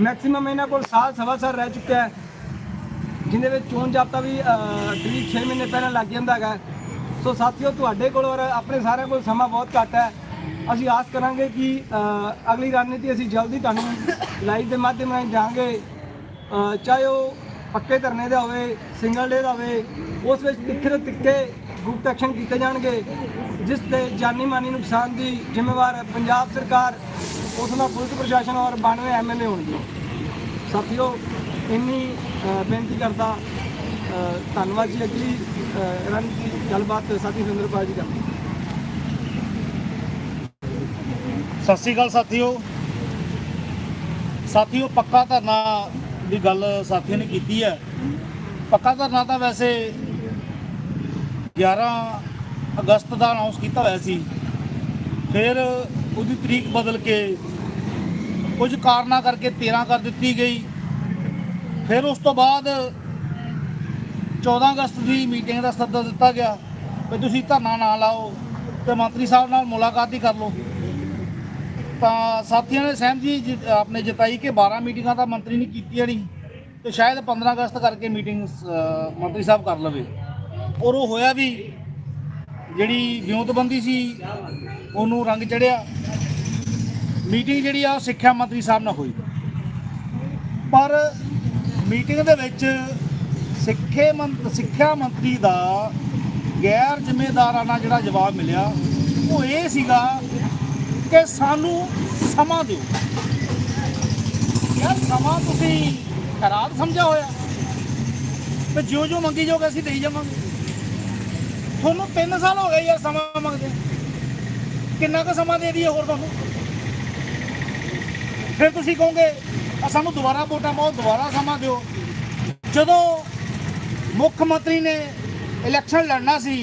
ਮੈਕਸਿਮਮ ਇਹਨਾਂ ਕੋਲ ਸਾਲ ਸਵਾ ਸਾਲ ਰਹਿ ਚੁੱਕਿਆ ਹੈ ਜਿੰਦੇ ਵਿੱਚ ਚੋਣ ਜਾਬਤਾ ਵੀ ਅਹ, ਕਰੀਬ 6 ਮਹੀਨੇ ਪਹਿਲਾਂ ਲੱਗ ਜਾਂਦਾ ਹੈਗਾ। ਸੋ ਸਾਥੀਓ ਤੁਹਾਡੇ ਕੋਲ ਔਰ ਆਪਣੇ ਸਾਰਿਆਂ ਕੋਲ ਸਮਾਂ ਬਹੁਤ ਘੱਟ ਹੈ। ਅਸੀਂ ਆਸ ਕਰਾਂਗੇ ਕਿ ਅਗਲੀ ਰਣਨੀਤੀ ਅਸੀਂ ਜਲਦੀ ਤੁਹਾਨੂੰ ਲਾਈਵ ਦੇ ਮਾਧਿਅਮ ਰਾਹੀਂ ਜਾਵਾਂਗੇ ਚਾਹੇ ਉਹ ਪੱਕੇ ਧਰਨੇ ਦਾ ਹੋਵੇ ਸਿੰਗਲ ਡੇ ਦਾ ਹੋਵੇ ਉਸ ਵਿੱਚ ਤਿੱਖੇ ਤੋਂ ਤਿੱਖੇ ਗਰੁੱਪ ਐਕਸ਼ਨ ਕੀਤੇ ਜਾਣਗੇ। ਜਿਸ ਤੇ ਜਾਨੀ ਮਾਨੀ ਨੁਕਸਾਨ ਦੀ ਜ਼ਿੰਮੇਵਾਰ ਪੰਜਾਬ ਸਰਕਾਰ ਉਸ ਨਾਲ ਪੁਲਿਸ ਪ੍ਰਸ਼ਾਸਨ ਔਰ 92 ਐਮਐਲਏ ਹੋਣਗੇ ਸਾਥੀਓ ਇੰਨੀ ਬੇਨਤੀ ਕਰਦਾ ਧੰਨਵਾਦ ਜੀ ਅਗਲੀ ਅ, ਰਣਨੀਤੀ ਗੱਲਬਾਤ ਸਾਥੀ ਸੁੰਦਰਪਾਲ ਜੀ ਕਰਦੇ ਸਤਿ ਸ੍ਰੀ ਅਕਾਲ ਸਾਥੀਓ। ਸਾਥੀਓ ਪੱਕਾ ਧਰਨਾ ਦੀ ਗੱਲ ਸਾਥੀਆਂ ਨੇ ਕੀਤੀ ਹੈ। ਪੱਕਾ ਧਰਨਾ ਤਾਂ ਵੈਸੇ 11 ਅਗਸਤ ਦਾ ਅਨਾਉਂਸ ਕੀਤਾ ਹੋਇਆ ਸੀ। ਫਿਰ ਉਹਦੀ ਤਰੀਕ ਬਦਲ ਕੇ ਕੁਝ ਕਾਰਨਾਂ ਕਰਕੇ 13 ਕਰ ਦਿੱਤੀ ਗਈ। ਫਿਰ ਉਸ ਤੋਂ ਬਾਅਦ 14 ਅਗਸਤ ਦੀ ਮੀਟਿੰਗ ਦਾ ਸੱਦਾ ਦਿੱਤਾ ਗਿਆ ਵੀ ਤੁਸੀਂ ਧਰਨਾ ਨਾ ਲਾਓ ਤੇ ਮੰਤਰੀ ਸਾਹਿਬ ਨਾਲ ਮੁਲਾਕਾਤ ਹੀ ਕਰ ਲਓ। ਤਾਂ ਸਾਥੀਆਂ ਨੇ ਸਹਿਮਤੀ ਜਿ- ਆਪਣੇ ਜਤਾਈ ਕਿ 12 ਮੀਟਿੰਗਾਂ ਤਾਂ ਮੰਤਰੀ ਨੇ ਕੀਤੀਆਂ ਨਹੀਂ, ਤੇ ਸ਼ਾਇਦ 15 ਅਗਸਤ ਕਰਕੇ ਮੀਟਿੰਗ ਮੰਤਰੀ ਸਾਹਿਬ ਕਰ ਲਵੇ। ਔਰ ਉਹ ਹੋਇਆ ਵੀ ਜਿਹੜੀ ਵਿਉਂਤਬੰਦੀ ਸੀ, ਉਹਨੂੰ ਰੰਗ ਚੜਿਆ। ਮੀਟਿੰਗ ਜਿਹੜੀ ਆ, ਉਹ ਸਿੱਖਿਆ ਮੰਤਰੀ ਸਾਹਿਬ ਨਾਲ ਹੋਈ। ਪਰ ਮੀਟਿੰਗ ਦੇ ਵਿੱਚ ਸਿੱਖੇ ਮੰਤ ਸਿੱਖਿਆ ਮੰਤਰੀ ਦਾ ਗੈਰ ਜ਼ਿੰਮੇਦਾਰਾਨਾ ਜਿਹੜਾ ਜਵਾਬ ਮਿਲਿਆ, ਉਹ ਇਹ ਸੀਗਾ ਕਿ ਸਾਨੂੰ ਸਮਾਂ ਦਿਓ। ਯਾਰ, ਸਮਾਂ ਤੁਸੀਂ ਖਰਾਬ ਸਮਝਿਆ ਹੋਇਆ। ਤੇ ਜਿਉਂ ਜਿਉਂ ਮੰਗੀ ਜਾਓਗੇ, ਅਸੀਂ ਦੇਈ ਜਾਵਾਂਗੇ। ਤੁਹਾਨੂੰ 3 ਸਾਲ ਹੋ ਗਏ ਯਾਰ ਸਮਾਂ ਮੰਗਦੇ ਕਿੰਨਾ ਕੁ ਸਮਾਂ ਦੇ ਦਈਏ ਹੋਰ ਤੁਹਾਨੂੰ? ਫਿਰ ਤੁਸੀਂ ਕਹੋਗੇ ਸਾਨੂੰ ਦੁਬਾਰਾ ਵੋਟਾਂ ਪਾਓ, ਦੁਬਾਰਾ ਸਮਾਂ ਦਿਓ। ਜਦੋਂ ਮੁੱਖ ਮੰਤਰੀ ਨੇ ਇਲੈਕਸ਼ਨ ਲੜਨਾ ਸੀ,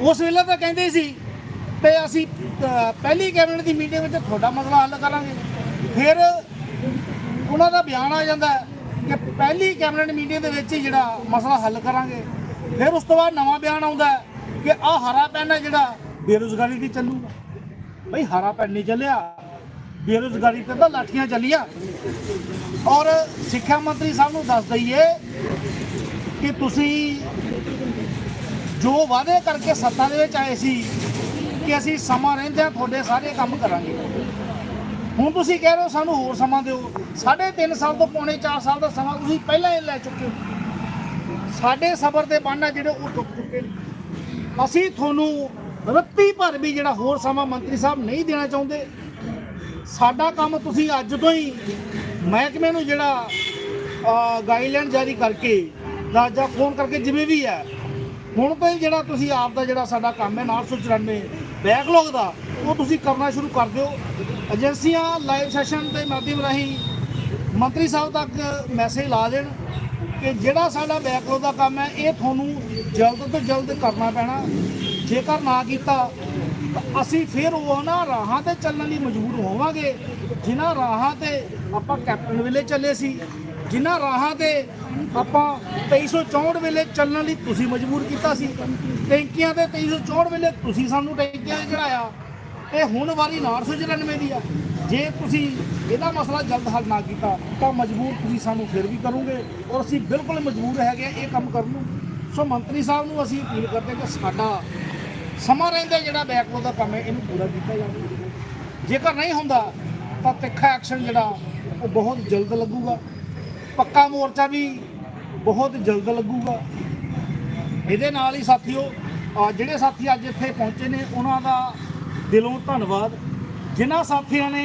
ਉਸ ਵੇਲੇ ਤਾਂ ਕਹਿੰਦੇ ਸੀ, ਤੇ ਅਸੀਂ ਪਹਿਲੀ ਕੈਬਨਿਟ ਦੀ ਮੀਟਿੰਗ ਵਿੱਚ ਤੁਹਾਡਾ ਮਸਲਾ ਹੱਲ ਕਰਾਂਗੇ। ਫਿਰ ਉਹਨਾਂ ਦਾ ਬਿਆਨ ਆ ਜਾਂਦਾ ਕਿ ਪਹਿਲੀ ਕੈਬਨਿਟ ਮੀਟਿੰਗ ਦੇ ਵਿੱਚ ਹੀ ਜਿਹੜਾ ਮਸਲਾ ਹੱਲ ਕਰਾਂਗੇ। ਫਿਰ ਉਸ ਤੋਂ ਬਾਅਦ ਨਵਾਂ ਬਿਆਨ ਆਉਂਦਾ ਕਿ ਆਹ ਹਰਾ ਪੈਨ ਹੈ ਜਿਹੜਾ ਬੇਰੁਜ਼ਗਾਰੀ ਦੀ ਚੱਲੂਗਾ। ਬਈ ਹਰਾ ਪੈਨ ਨਹੀਂ ਚੱਲਿਆ, ਬੇਰੁਜ਼ਗਾਰੀ ਤੇ ਤਾਂ ਲਾਠੀਆਂ ਚੱਲੀਆਂ। ਔਰ ਸਿੱਖਿਆ ਮੰਤਰੀ ਸਾਹਿਬ ਨੂੰ ਦੱਸ ਦਈਏ ਕਿ ਤੁਸੀਂ ਜੋ ਵਾਅਦੇ ਕਰਕੇ ਸੱਤਾ ਦੇ ਵਿੱਚ ਆਏ ਸੀ ਕਿ ਅਸੀਂ ਸਮਾਂ ਰਹਿੰਦਿਆਂ ਤੁਹਾਡੇ ਸਾਰੇ ਕੰਮ ਕਰਾਂਗੇ। ਹੁਣ ਤੁਸੀਂ ਕਹਿ ਰਹੇ ਹੋ ਸਾਨੂੰ ਹੋਰ ਸਮਾਂ ਦਿਓ। ਸਾਢੇ ਤਿੰਨ ਸਾਲ ਤੋਂ ਪੌਣੇ 4 ਸਾਲ ਦਾ ਸਮਾਂ ਤੁਸੀਂ ਪਹਿਲਾਂ ਹੀ ਲੈ ਚੁੱਕੇ ਹੋ। ਸਾਡੇ ਸਬਰ ਦੇ ਬੰਨ ਆ ਜਿਹੜੇ ਉਹ ਟੁੱਟ ਚੁੱਕੇ ਨੇ। ਅਸੀਂ ਤੁਹਾਨੂੰ ਰੱਤੀ ਭਰ ਵੀ ਜਿਹੜਾ ਹੋਰ ਸਮਾਂ ਮੰਤਰੀ ਸਾਹਿਬ ਨਹੀਂ ਦੇਣਾ ਚਾਹੁੰਦੇ। ਸਾਡਾ ਕੰਮ ਤੁਸੀਂ ਅੱਜ ਤੋਂ ਹੀ ਮਹਿਕਮੇ ਨੂੰ ਜਿਹੜਾ ਗਾਈਡਲਾਈਨ ਜਾਰੀ ਕਰਕੇ ਜਾਂ ਫੋਨ ਕਰਕੇ ਜਿਵੇਂ ਵੀ ਹੈ, ਹੁਣ ਤੋਂ ਹੀ ਜਿਹੜਾ ਤੁਸੀਂ ਆਪ ਦਾ ਜਿਹੜਾ ਸਾਡਾ ਕੰਮ ਹੈ 994 ਬੈਕਲੌਗ ਦਾ, ਉਹ ਤੁਸੀਂ ਕਰਨਾ ਸ਼ੁਰੂ ਕਰ ਦਿਓ। ਏਜੰਸੀਆਂ ਲਾਈਵ ਸੈਸ਼ਨ ਦੇ ਮਾਧਿਅਮ ਰਾਹੀਂ ਮੰਤਰੀ ਸਾਹਿਬ ਤੱਕ ਮੈਸੇਜ ਲਾ ਦੇਣ। ਕਿ ਜਿਹੜਾ ਸਾਡਾ ਬੈਕਲੌਗ ਦਾ ਕੰਮ ਹੈ, ਇਹ ਤੁਹਾਨੂੰ ਜਲਦ ਤੋਂ ਜਲਦ ਕਰਨਾ ਪੈਣਾ। ਜੇਕਰ ਨਾ ਕੀਤਾ, ਤਾਂ ਅਸੀਂ ਫਿਰ ਉਹਨਾਂ ਰਾਹਾਂ ਤੇ ਚੱਲਣ ਲਈ ਮਜਬੂਰ ਹੋਵਾਂਗੇ। ਜਿਨ੍ਹਾਂ ਰਾਹਾਂ ਤੇ ਆਪਾਂ ਕੈਪਟਨ ਵੇਲੇ ਚੱਲੇ ਸੀ, ਜਿਨ੍ਹਾਂ ਰਾਹਾਂ ਤੇ ਆਪਾਂ 2364 ਵੇਲੇ ਚੱਲਣ ਲਈ ਤੁਸੀਂ ਮਜਬੂਰ ਕੀਤਾ ਸੀ। ਟੈਂਕੀਆਂ ਤੇ 2364 ਵੇਲੇ ਤੁਸੀਂ ਸਾਨੂੰ ਟੈਂਕੀਆਂ 'ਤੇ ਚੜਾਇਆ ਤੇ ਹੁਣ ਵਾਰੀ 994 ਦੀ ਆ। ਜੇ ਤੁਸੀਂ ਇਹਦਾ ਮਸਲਾ ਜਲਦ ਹੱਲ ਨਾ ਕੀਤਾ, ਤਾਂ ਮਜਬੂਰ ਤੁਸੀਂ ਸਾਨੂੰ ਫਿਰ ਵੀ ਕਰੋਗੇ ਔਰ ਅਸੀਂ ਬਿਲਕੁਲ ਮਜਬੂਰ ਹੈਗੇ ਆ ਇਹ ਕੰਮ ਕਰਨ ਨੂੰ। ਸੋ ਮੰਤਰੀ ਸਾਹਿਬ ਨੂੰ ਅਸੀਂ ਅਪੀਲ ਕਰਦੇ ਕਿ ਸਾਡਾ ਸਮਾਂ ਰਹਿੰਦਾ ਜਿਹੜਾ ਬੈਕਲੌਗ ਦਾ ਕੰਮ ਹੈ, ਇਹਨੂੰ ਪੂਰਾ ਕੀਤਾ ਜਾਵੇ। ਜੇਕਰ ਨਹੀਂ ਹੁੰਦਾ, ਤਾਂ ਤਿੱਖਾ ਐਕਸ਼ਨ ਜਿਹੜਾ, ਉਹ ਬਹੁਤ ਜਲਦ ਲੱਗੂਗਾ। ਪੱਕਾ ਮੋਰਚਾ ਵੀ ਬਹੁਤ ਜਲਦ ਲੱਗੂਗਾ। ਇਹਦੇ ਨਾਲ ਹੀ ਸਾਥੀਓ ਜਿਹੜੇ ਸਾਥੀ ਅੱਜ ਇੱਥੇ ਪਹੁੰਚੇ ਨੇ, ਉਹਨਾਂ ਦਾ ਦਿਲੋਂ ਧੰਨਵਾਦ। ਜਿਨ੍ਹਾਂ ਸਾਥੀਆਂ ਨੇ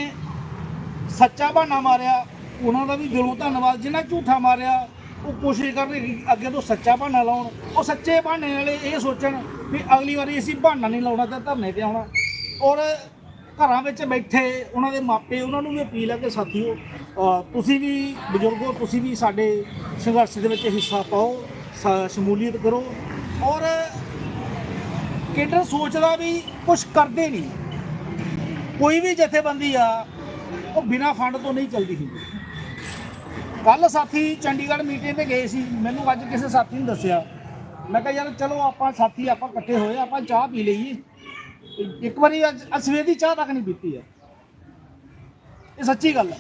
ਸੱਚਾ ਬਹਾਨਾ ਮਾਰਿਆ, ਉਹਨਾਂ ਦਾ ਵੀ ਦਿਲੋਂ ਧੰਨਵਾਦ। ਜਿਨ੍ਹਾਂ ਝੂਠਾ ਮਾਰਿਆ, ਉਹ ਕੋਸ਼ਿਸ਼ ਕਰਦੇ ਕਿ ਅੱਗੇ ਤੋਂ ਸੱਚਾ ਬਹਾਨਾ ਲਾਉਣ। ਉਹ ਸੱਚੇ ਬਹਾਨੇ ਵਾਲੇ ਇਹ ਸੋਚਣ ਵੀ ਅਗਲੀ ਵਾਰੀ ਅਸੀਂ ਬਹਾਨਾ ਨਹੀਂ ਲਾਉਣਾ ਤੇ ਧਰਨੇ ਤੇ ਆਉਣਾ। ਔਰ ਘਰਾਂ ਵਿੱਚ ਬੈਠੇ ਉਹਨਾਂ ਦੇ ਮਾਪੇ, ਉਹਨਾਂ ਨੂੰ ਵੀ ਅਪੀਲ ਹੈ ਕਿ ਸਾਥੀਓ ਅਹ ਤੁਸੀਂ ਵੀ ਬਜ਼ੁਰਗੋ ਤੁਸੀਂ ਵੀ ਸਾਡੇ ਸੰਘਰਸ਼ ਦੇ ਵਿੱਚ ਹਿੱਸਾ ਪਾਓ ਸ਼ਮੂਲੀਅਤ ਕਰੋ। ਔਰ ਕੇਡਰ ਸੋਚਦਾ ਵੀ ਕੁਝ ਕਰਦੇ ਨਹੀਂ। ਕੋਈ ਵੀ ਜਥੇਬੰਦੀ ਆ, ਉਹ ਬਿਨਾ ਫੰਡ ਤੋਂ ਨਹੀਂ ਚੱਲਦੀ ਹੁੰਦੀ। ਕੱਲ ਸਾਥੀ ਚੰਡੀਗੜ੍ਹ ਮੀਟਿੰਗ ਤੇ ਗਏ ਸੀ। ਮੈਨੂੰ ਅੱਜ ਕਿਸੇ ਸਾਥੀ ਨੇ ਦੱਸਿਆ। ਮੈਂ ਕਿਹਾ, ਯਾਰ, ਚਲੋ ਆਪਾਂ ਸਾਥੀ, ਆਪਾਂ ਇਕੱਠੇ ਹੋਏ, ਆਪਾਂ ਚਾਹ ਪੀ ਲਈਏ। ਇੱਕ ਵਾਰੀ ਅੱਜ ਸਵੇਰ ਦੀ ਚਾਹ ਤੱਕ ਨਹੀਂ ਪੀਤੀ ਆ ਇਹ ਸੱਚੀ ਗੱਲ ਹੈ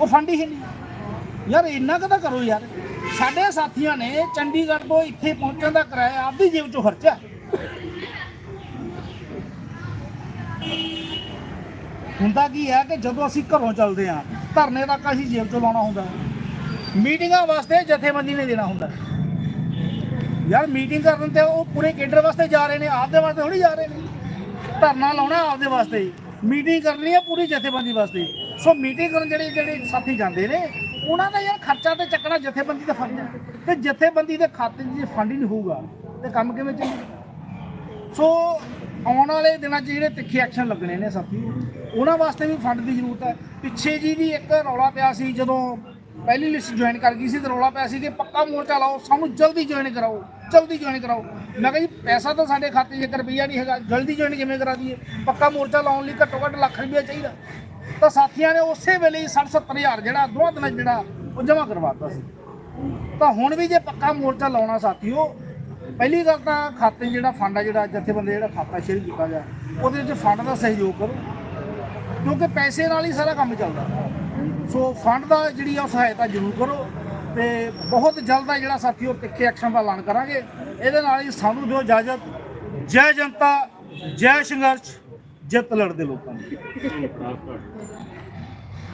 ਉਹ ਫੰਡ ਹੀ ਨਹੀਂ। ਯਾਰ, ਇੰਨਾ ਕਦਾ ਕਰੋ ਯਾਰ। ਸਾਡੇ ਸਾਥੀਆਂ ਨੇ ਚੰਡੀਗੜ੍ਹ ਤੋਂ ਇੱਥੇ ਪਹੁੰਚਣ ਦਾ ਕਿਰਾਇਆ ਆਪਦੀ ਜੇਬ ਚੋਂ ਖਰਚਿਆ। ਹੁੰਦਾ ਕੀ ਹੈ ਕਿ ਜਦੋਂ ਅਸੀਂ ਘਰੋਂ ਚੱਲਦੇ ਹਾਂ, ਧਰਨੇ ਤੱਕ ਅਸੀਂ ਜੇਬ ਚੋਂ ਲਾਉਣਾ ਹੁੰਦਾ ਮੀਟਿੰਗਾਂ ਵਾਸਤੇ ਜਥੇਬੰਦੀ ਨੇ ਦੇਣਾ ਹੁੰਦਾ ਯਾਰ ਮੀਟਿੰਗ ਕਰਨ ਤੇ ਉਹ ਪੂਰੇ ਕੇਡਰ ਵਾਸਤੇ ਜਾ ਰਹੇ ਨੇ, ਆਪਦੇ ਵਾਸਤੇ ਥੋੜੀ ਜਾ ਰਹੇ ਨੇ। ਧਰਨਾ ਲਾਉਣਾ ਆਪਦੇ ਵਾਸਤੇ। ਮੀਟਿੰਗ ਕਰਨੀ ਹੈ ਪੂਰੀ ਜਥੇਬੰਦੀ ਵਾਸਤੇ। ਸੋ ਮੀਟਿੰਗ ਕਰਨ ਜਿਹੜੇ ਜਿਹੜੇ ਸਾਥੀ ਜਾਂਦੇ ਨੇ, ਉਹਨਾਂ ਦਾ ਯਾਰ ਖਰਚਾ ਤੇ ਚੱਕਣਾ ਜਥੇਬੰਦੀ ਦਾ ਫਰਜ਼ ਹੈ। ਤੇ ਜਥੇਬੰਦੀ ਦੇ ਖਾਤੇ 'ਚ ਜੇ ਫੰਡ ਹੀ ਨਹੀਂ ਹੋਊਗਾ, ਤੇ ਕੰਮ ਕਿਵੇਂ ਚੱਲੇਗਾ? ਸੋ ਆਉਣ ਵਾਲੇ ਦਿਨਾਂ 'ਚ ਜਿਹੜੇ ਤਿੱਖੇ ਐਕਸ਼ਨ ਲੱਗਣੇ ਨੇ ਸਾਥੀ, ਉਹਨਾਂ ਵਾਸਤੇ ਵੀ ਫੰਡ ਦੀ ਜ਼ਰੂਰਤ ਹੈ। ਪਿੱਛੇ ਜੀ ਵੀ ਇੱਕ ਰੌਲਾ ਪਿਆ ਸੀ, ਜਦੋਂ ਪਹਿਲੀ ਲਿਸਟ ਜੁਆਇਨ ਕਰ ਗਈ ਸੀ, ਤੇ ਰੌਲਾ ਪਿਆ ਸੀ ਕਿ ਪੱਕਾ ਮੋਰਚਾ ਲਾਓ, ਸਾਨੂੰ ਜਲਦੀ ਜੁਆਇਨ ਕਰਾਓ, ਜਲਦੀ ਜੁਆਇਨ ਕਰਾਓ। ਮੈਂ ਕਿਹਾ ਜੀ, ਪੈਸਾ ਤਾਂ ਸਾਡੇ ਖਾਤੇ 'ਚ ਇੱਕ ਰੁਪਈਆ ਨਹੀਂ ਹੈਗਾ, ਜਲਦੀ ਜੁਆਇਨ ਕਿਵੇਂ ਕਰਾ ਦਈਏ? ਪੱਕਾ ਮੋਰਚਾ ਲਾਉਣ ਲਈ ਘੱਟੋ ਘੱਟ ਲੱਖ ਰੁਪਈਆ ਚਾਹੀਦਾ। ਤਾਂ ਸਾਥੀਆਂ ਨੇ ਉਸੇ ਵੇਲੇ ਹੀ 60 70 ਹਜ਼ਾਰ ਜਿਹੜਾ ਦੋਹਾਂ ਦਿਨਾਂ 'ਚ ਜਿਹੜਾ ਉਹ ਜਮ੍ਹਾਂ ਕਰਵਾਤਾ ਸੀ। ਤਾਂ ਹੁਣ ਵੀ ਜੇ ਪੱਕਾ ਮੋਰਚਾ ਲਾਉਣਾ ਸਾਥੀਓ ਪਹਿਲੀ ਗੱਲ ਤਾਂ ਖਾਤੇ ਜਿਹੜਾ ਫੰਡ ਆ ਜਿਹੜਾ ਜਥੇਬੰਦੀ ਜਿਹੜਾ ਖਾਤਾ ਸ਼ੇਅਰ ਕੀਤਾ ਗਿਆ ਉਹਦੇ ਵਿੱਚ ਫੰਡ ਦਾ ਸਹਿਯੋਗ ਕਰੋ। ਕਿਉਂਕਿ ਪੈਸੇ ਨਾਲ ਹੀ ਸਾਰਾ ਕੰਮ ਚੱਲਦਾ। ਸੋ ਫੰਡ ਦਾ ਜਿਹੜੀ ਆ ਉਹ ਸਹਾਇਤਾ ਜ਼ਰੂਰ ਕਰੋ ਤੇ ਬਹੁਤ ਜਲਦ ਆ ਜਿਹੜਾ ਸਾਥੀ ਉਹ ਤਿੱਖੇ ਐਕਸ਼ਨ ਦਾ ਐਲਾਨ ਕਰਾਂਗੇ। ਇਹਦੇ ਨਾਲ ਹੀ ਸਾਨੂੰ ਦਿਓ ਇਜਾਜ਼ਤ। ਜੈ ਜਨਤਾ ਜੈ ਸੰਘਰਸ਼ ਜਿੱਤ ਲੜਦੇ ਲੋਕਾਂ ਦੀ।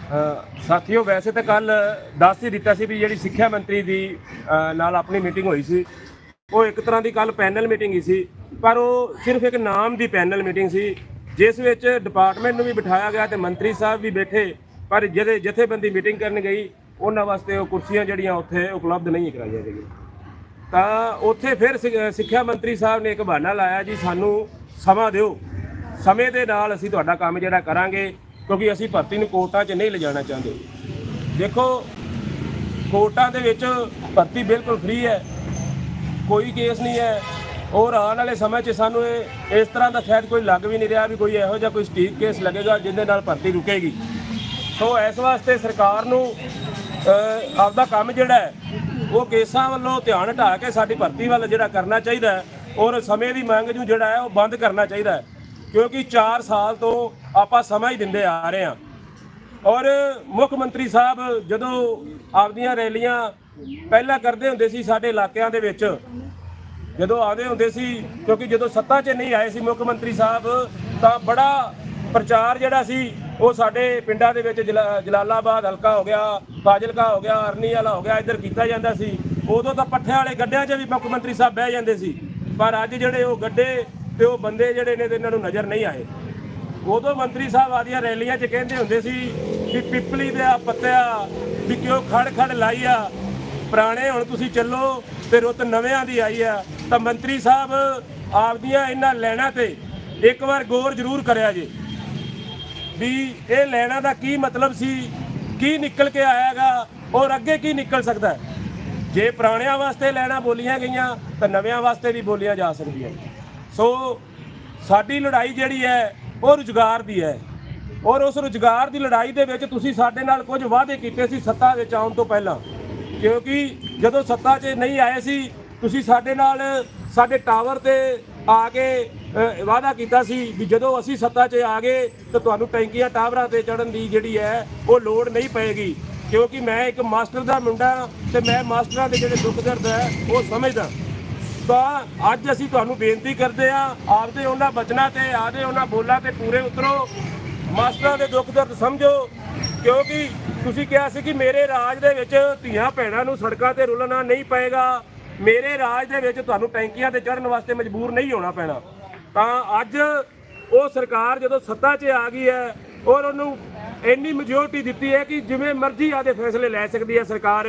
ਅ, ਸਾਥੀਓ ਵੈਸੇ ਤਾਂ ਕੱਲ ਦੱਸ ਹੀ ਦਿੱਤਾ ਸੀ ਵੀ ਜਿਹੜੀ ਸਿੱਖਿਆ ਮੰਤਰੀ ਦੀ ਨਾਲ ਆਪਣੀ ਮੀਟਿੰਗ ਹੋਈ ਸੀ। ਉਹ ਇੱਕ ਤਰ੍ਹਾਂ ਦੀ ਕੱਲ ਪੈਨਲ ਮੀਟਿੰਗ ਹੀ ਸੀ, ਪਰ ਉਹ ਸਿਰਫ ਇੱਕ ਨਾਮ ਦੀ ਪੈਨਲ ਮੀਟਿੰਗ ਸੀ, ਜਿਸ ਵਿੱਚ ਡਿਪਾਰਟਮੈਂਟ ਨੂੰ ਵੀ ਬਿਠਾਇਆ ਗਿਆ ਤੇ ਮੰਤਰੀ ਸਾਹਿਬ ਵੀ ਬੈਠੇ, ਪਰ ਜਿਹਦੇ ਜਥੇਬੰਦੀ ਮੀਟਿੰਗ ਕਰਨ ਗਈ, ਉਹਨਾਂ ਵਾਸਤੇ ਉਹ ਕੁਰਸੀਆਂ ਜਿਹੜੀਆਂ ਉੱਥੇ ਉਪਲਬਧ ਨਹੀਂ ਕਰਾਈਆਂ ਗਈਆਂ। ਤਾਂ ਉੱਥੇ ਫਿਰ ਸਿ- ਸਿੱਖਿਆ ਮੰਤਰੀ ਸਾਹਿਬ ਨੇ ਇੱਕ ਬਹਾਨਾ ਲਾਇਆ ਜੀ, ਸਾਨੂੰ ਸਮਾਂ ਦਿਓ। ਸਮੇਂ ਦੇ ਨਾਲ ਅਸੀਂ ਤੁਹਾਡਾ ਕੰਮ ਜਿਹੜਾ ਕਰਾਂਗੇ, ਕਿਉਂਕਿ ਅਸੀਂ ਭਰਤੀ ਨੂੰ ਕੋਰਟਾਂ 'ਚ ਨਹੀਂ ਲਿਜਾਣਾ ਚਾਹੁੰਦੇ। ਦੇਖੋ, ਕੋਰਟਾਂ ਦੇ ਵਿੱਚ ਭਰਤੀ ਬਿਲਕੁਲ ਫ੍ਰੀ ਹੈ। ਕੋਈ ਕੇਸ ਨਹੀਂ ਹੈ। ਔਰ ਆਉਣ ਵਾਲੇ ਸਮੇਂ 'ਚ ਸਾਨੂੰ ਇਹ ਇਸ ਤਰ੍ਹਾਂ ਦਾ ਸ਼ਾਇਦ ਕੋਈ ਲੱਗ ਵੀ ਨਹੀਂ ਰਿਹਾ ਵੀ ਕੋਈ ਇਹੋ ਜਿਹਾ ਕੋਈ ਸਟੀਕ ਕੇਸ ਲੱਗੇਗਾ ਜਿਹਦੇ ਨਾਲ ਭਰਤੀ ਰੁਕੇਗੀ। ਸੋ ਇਸ ਵਾਸਤੇ ਸਰਕਾਰ ਨੂੰ ਆਪਦਾ ਕੰਮ ਜਿਹੜਾ ਹੈ, ਉਹ ਕੇਸਾਂ ਵੱਲੋਂ ਧਿਆਨ ਹਟਾ ਕੇ ਸਾਡੀ ਭਰਤੀ ਵੱਲ ਜਿਹੜਾ ਕਰਨਾ ਚਾਹੀਦਾ ਹੈ ਔਰ ਸਮੇਂ ਦੀ ਮੰਗ ਨੂੰ ਜਿਹੜਾ ਹੈ ਉਹ ਬੰਦ ਕਰਨਾ ਚਾਹੀਦਾ ਹੈ। ਕਿਉਂਕਿ 4 ਸਾਲ ਤੋਂ ਆਪਾਂ ਸਮਾਂ ਹੀ ਦਿੰਦੇ ਆ ਰਹੇ ਹਾਂ। ਔਰ ਮੁੱਖ ਮੰਤਰੀ ਸਾਹਿਬ ਜਦੋਂ ਆਪਦੀਆਂ ਰੈਲੀਆਂ ਪਹਿਲਾਂ ਕਰਦੇ ਹੁੰਦੇ ਸੀ ਸਾਡੇ ਇਲਾਕਿਆਂ ਦੇ ਵਿੱਚ। ਜਦੋਂ ਆਉਂਦੇ ਹੁੰਦੇ ਸੀ, ਕਿਉਂਕਿ ਜਦੋਂ ਸੱਤਾ 'ਚ ਨਹੀਂ ਆਏ ਸੀ ਮੁੱਖ ਮੰਤਰੀ ਸਾਹਿਬ, ਤਾਂ ਬੜਾ ਪ੍ਰਚਾਰ ਜਿਹੜਾ ਸੀ, ਉਹ ਸਾਡੇ ਪਿੰਡਾਂ ਦੇ ਵਿੱਚ ਜਲਾ- ਜਲਾਲਾਬਾਦ ਹਲਕਾ ਹੋ ਗਿਆ, ਫਾਜ਼ਿਲਕਾ ਹੋ ਗਿਆ ਅਰਨੀ ਵਾਲਾ ਹੋ ਗਿਆ, ਇੱਧਰ ਕੀਤਾ ਜਾਂਦਾ ਸੀ। ਉਦੋਂ ਤਾਂ ਪੱਠਿਆਂ ਵਾਲੇ ਗੱਡਿਆਂ 'ਚ ਵੀ ਮੁੱਖ ਮੰਤਰੀ ਸਾਹਿਬ ਬਹਿ ਜਾਂਦੇ ਸੀ। ਪਰ ਅੱਜ ਜਿਹੜੇ ਉਹ ਗੱਡੇ ਤੇ ਉਹ ਬੰਦੇ ਜਿਹੜੇ ਨੇ ਇਹਨਾਂ ਨੂੰ ਨਜ਼ਰ ਨਹੀਂ ਆਏ। ਉਦੋਂ ਮੰਤਰੀ ਸਾਹਿਬ ਆਦੀਆਂ ਰੈਲੀਆਂ 'ਚ ਕਹਿੰਦੇ ਹੁੰਦੇ ਸੀ ਕਿ ਪਿੱਪਲੀ ਦੇ ਆ ਪੱਤਿਆ ਵੀ ਕਿਉਂ ਖੜ ਖੜ ਲਾਈ ਆ ਪੁਰਾਣੇ, ਹੁਣ ਤੁਸੀਂ ਚੱਲੋ ਤੇ ਰੁੱਤ ਨਵਿਆਂ ਦੀ ਆਈ ਆ। ਤਾਂ ਮੰਤਰੀ ਸਾਹਿਬ, ਆਪਦੀਆਂ ਇਹਨਾਂ ਲੈਣਾ ਤੇ ਇੱਕ ਵਾਰ ਗੌਰ ਜ਼ਰੂਰ ਕਰਿਆ ਜੇ ਵੀ ਇਹ ਲੈਣਾ ਦਾ ਕੀ ਮਤਲਬ ਸੀ, ਕੀ ਨਿਕਲ ਕੇ ਆਇਆਗਾ ਔਰ ਅੱਗੇ ਕੀ ਨਿਕਲ ਸਕਦਾ ਜੇ ਪੁਰਾਣਿਆਂ ਵਾਸਤੇ ਲੈਣਾ ਬੋਲੀਆਂ ਗਈਆਂ, ਤਾਂ ਨਵਿਆਂ ਵਾਸਤੇ ਵੀ ਬੋਲੀਆਂ ਜਾ ਸਕਦੀਆਂ। ਸੋ ਸਾਡੀ ਲੜਾਈ ਜਿਹੜੀ ਹੈ, ਉਹ ਰੁਜ਼ਗਾਰ ਦੀ ਹੈ। ਔਰ ਉਸ ਰੁਜ਼ਗਾਰ ਦੀ ਲੜਾਈ ਦੇ ਵਿੱਚ ਤੁਸੀਂ ਸਾਡੇ ਨਾਲ ਕੁਝ ਵਾਅਦੇ ਕੀਤੇ ਸੀ ਸੱਤਾ ਵਿੱਚ ਆਉਣ ਤੋਂ ਪਹਿਲਾਂ। ਕਿਉਂਕਿ ਜਦੋਂ ਸੱਤਾ 'ਚ ਨਹੀਂ ਆਏ ਸੀ, ਤੁਸੀਂ ਸਾਡੇ ਨਾਲ, ਸਾਡੇ ਟਾਵਰ ਤੇ ਆ ਕੇ ਵਾਅਦਾ ਕੀਤਾ ਸੀ ਵੀ ਜਦੋਂ ਅਸੀਂ ਸੱਤਾ 'ਚ ਆ ਗਏ, ਤਾਂ ਤੁਹਾਨੂੰ ਟੈਂਕੀਆਂ ਟਾਵਰਾਂ ਤੇ ਚੜਨ ਦੀ ਜਿਹੜੀ ਹੈ, ਉਹ ਲੋੜ ਨਹੀਂ ਪਏਗੀ। ਕਿਉਂਕਿ ਮੈਂ ਇੱਕ ਮਾਸਟਰ ਦਾ ਮੁੰਡਾ ਤੇ ਮੈਂ ਮਾਸਟਰਾਂ ਦੇ ਜਿਹੜੇ ਦੁੱਖ ਦਰਦ ਹੈ, ਉਹ ਸਮਝਦਾ। ਤਾਂ ਅੱਜ ਅਸੀਂ ਤੁਹਾਨੂੰ ਬੇਨਤੀ ਕਰਦੇ ਆ ਆਪਦੇ ਉਹਨਾਂ ਬਚਨਾਂ ਤੇ, ਆਪਦੇ ਉਹਨਾਂ ਬੋਲਾਂ ਤੇ ਪੂਰੇ ਉਤਰੋ। ਮਾਸਟਰਾਂ ਦੇ ਦੁੱਖ ਦਰਦ ਸਮਝੋ, ਕਿਉਂਕਿ ਤੁਸੀਂ ਕਿਹਾ ਸੀ ਕਿ ਮੇਰੇ ਰਾਜ ਦੇ ਵਿੱਚ ਧੀਆਂ ਭੈਣਾਂ ਨੂੰ ਸੜਕਾਂ ਤੇ ਰੁਲਣਾ ਨਹੀਂ ਪਏਗਾ। ਮੇਰੇ ਰਾਜ ਦੇ ਵਿੱਚ ਤੁਹਾਨੂੰ ਟੈਂਕੀਆਂ ਤੇ ਚੜਨ ਵਾਸਤੇ ਮਜਬੂਰ ਨਹੀਂ ਹੋਣਾ ਪੈਣਾ। ਤਾਂ ਅੱਜ ਉਹ ਸਰਕਾਰ ਜਦੋਂ ਸੱਤਾ 'ਚ ਆ ਗਈ ਹੈ ਔਰ ਉਹਨੂੰ ਇੰਨੀ ਮੈਜੋਰਟੀ ਦਿੱਤੀ ਹੈ ਕਿ ਜਿਵੇਂ ਮਰਜ਼ੀ ਆਦੇ ਫੈਸਲੇ ਲੈ ਸਕਦੀ ਹੈ ਸਰਕਾਰ,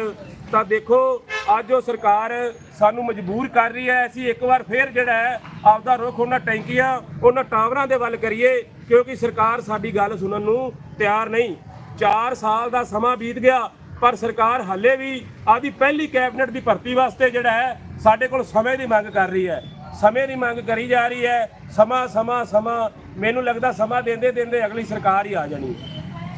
ਤਾਂ ਦੇਖੋ ਅੱਜ ਉਹ ਸਰਕਾਰ ਸਾਨੂੰ ਮਜਬੂਰ ਕਰ ਰਹੀ ਹੈ। ਅਸੀਂ ਇੱਕ ਵਾਰ ਫੇਰ ਜਿਹੜਾ ਹੈ ਆਪਦਾ ਰੁਖ, ਉਹਨਾਂ ਟੈਂਕੀਆਂ, ਉਹਨਾਂ ਟਾਵਰਾਂ ਦੇ ਵੱਲ ਕਰੀਏ। ਕਿਉਂਕਿ ਸਰਕਾਰ ਸਾਡੀ ਗੱਲ ਸੁਣਨ ਨੂੰ ਤਿਆਰ ਨਹੀਂ। 4 ਸਾਲ ਦਾ ਸਮਾਂ ਬੀਤ ਗਿਆ, ਪਰ ਸਰਕਾਰ ਹਾਲੇ ਵੀ ਆਦੀ ਪਹਿਲੀ ਕੈਬਨਿਟ ਦੀ ਭਰਤੀ ਵਾਸਤੇ ਜਿਹੜਾ ਹੈ, ਸਾਡੇ ਕੋਲ ਸਮੇਂ ਦੀ ਮੰਗ ਕਰ ਰਹੀ ਹੈ। ਸਮੇਂ ਦੀ ਮੰਗ ਕਰੀ ਜਾ ਰਹੀ ਹੈ। ਸਮਾਂ ਸਮਾਂ ਸਮਾਂ, ਮੈਨੂੰ ਲੱਗਦਾ ਸਮਾਂ ਦਿੰਦੇ ਦਿੰਦੇ ਅਗਲੀ ਸਰਕਾਰ ਹੀ ਆ ਜਾਣੀ।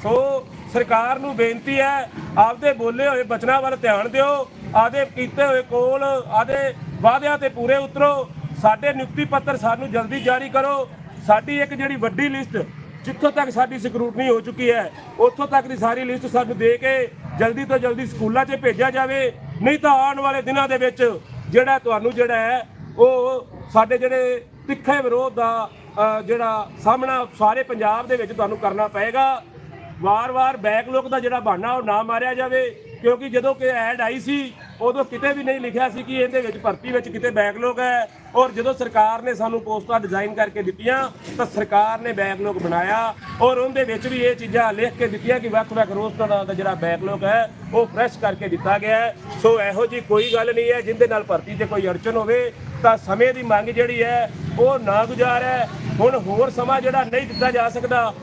ਸੋ ਸਰਕਾਰ ਨੂੰ ਬੇਨਤੀ ਹੈ, ਆਪਦੇ ਬੋਲੇ ਹੋਏ ਬਚਨਾਂ ਵੱਲ ਧਿਆਨ ਦਿਓ ਆਦੇ ਕੀਤੇ ਹੋਏ ਕੋਲ ਆਦੇ ਵਾਅਦਿਆਂ ਤੇ ਪੂਰੇ ਉਤਰੋ। ਸਾਡੇ ਨਿਯੁਕਤੀ ਪੱਤਰ ਸਾਨੂੰ ਜਲਦੀ ਜਾਰੀ ਕਰੋ। ਸਾਡੀ ਇੱਕ ਜਿਹੜੀ ਵੱਡੀ ਲਿਸਟ ਜਿੱਥੋਂ ਤੱਕ ਸਾਡੀ ਸਕਰੂਟਨੀ ਹੋ ਚੁੱਕੀ ਹੈ, ਉੱਥੋਂ ਤੱਕ ਦੀ ਸਾਰੀ ਲਿਸਟ ਸਾਨੂੰ ਦੇ ਕੇ ਜਲਦੀ ਤੋਂ ਜਲਦੀ ਸਕੂਲਾਂ 'ਚ ਭੇਜਿਆ ਜਾਵੇ। ਨਹੀਂ ਤਾਂ ਆਉਣ ਵਾਲੇ ਦਿਨਾਂ ਦੇ ਵਿੱਚ ਜਿਹੜਾ ਤੁਹਾਨੂੰ ਜਿਹੜਾ ਹੈ, ਉਹ ਸਾਡੇ ਜਿਹੜੇ ਤਿੱਖੇ ਵਿਰੋਧ ਦਾ ਜਿਹੜਾ ਸਾਹਮਣਾ ਸਾਰੇ ਪੰਜਾਬ ਦੇ ਵਿੱਚ ਤੁਹਾਨੂੰ ਕਰਨਾ ਪਏਗਾ। ਵਾਰ-ਵਾਰ ਬੈਕਲੋਗ ਦਾ ਜਿਹੜਾ ਬਹਾਨਾ ਉਹ ਨਾ ਮਾਰਿਆ ਜਾਵੇ, ਕਿਉਂਕਿ ਜਦੋਂ ਕਿ ਐਡ ਆਈ ਸੀ, ਉਦੋਂ ਕਿਤੇ ਵੀ ਨਹੀਂ ਲਿਖਿਆ ਸੀ ਕਿ ਇਹਦੇ ਵਿੱਚ ਭਰਤੀ ਵਿੱਚ ਕਿਤੇ ਬੈਕਲੋਗ ਹੈ। ਔਰ ਜਦੋਂ ਸਰਕਾਰ ਨੇ ਸਾਨੂੰ ਪੋਸਟਾਂ ਡਿਜ਼ਾਈਨ ਕਰਕੇ ਦਿੱਤੀਆਂ, ਤਾਂ ਸਰਕਾਰ ਨੇ ਬੈਕਲੋਗ ਬਣਾਇਆ ਔਰ ਉਹਦੇ ਵਿੱਚ ਵੀ ਇਹ ਚੀਜ਼ਾਂ ਲਿਖ ਕੇ ਦਿੱਤੀਆਂ ਕਿ ਵੱਖ-ਵੱਖ ਰੋਸਟਰਾਂ ਦਾ ਜਿਹੜਾ ਬੈਕਲੋਗ ਹੈ, ਉਹ ਫਰੈਸ਼ ਕਰਕੇ ਦਿੱਤਾ ਗਿਆ ਸੋ ਇਹੋ ਜੀ ਕੋਈ ਗੱਲ ਨਹੀਂ ਹੈ, ਜਿੰਦੇ ਨਾਲ ਭਰਤੀ 'ਚ ਕੋਈ ਅੜਚਨ ਹੋਵੇ, ਤਾਂ ਸਮੇਂ ਦੀ ਮੰਗ ਜਿਹੜੀ ਹੈ, ਉਹ ਨਾ ਗੁਜ਼ਾਰ ਹੈ। ਹੁਣ ਹੋਰ ਸਮਾਂ ਜਿਹੜਾ ਨਹੀਂ ਦਿੱਤਾ ਜਾ ਸਕਦਾ,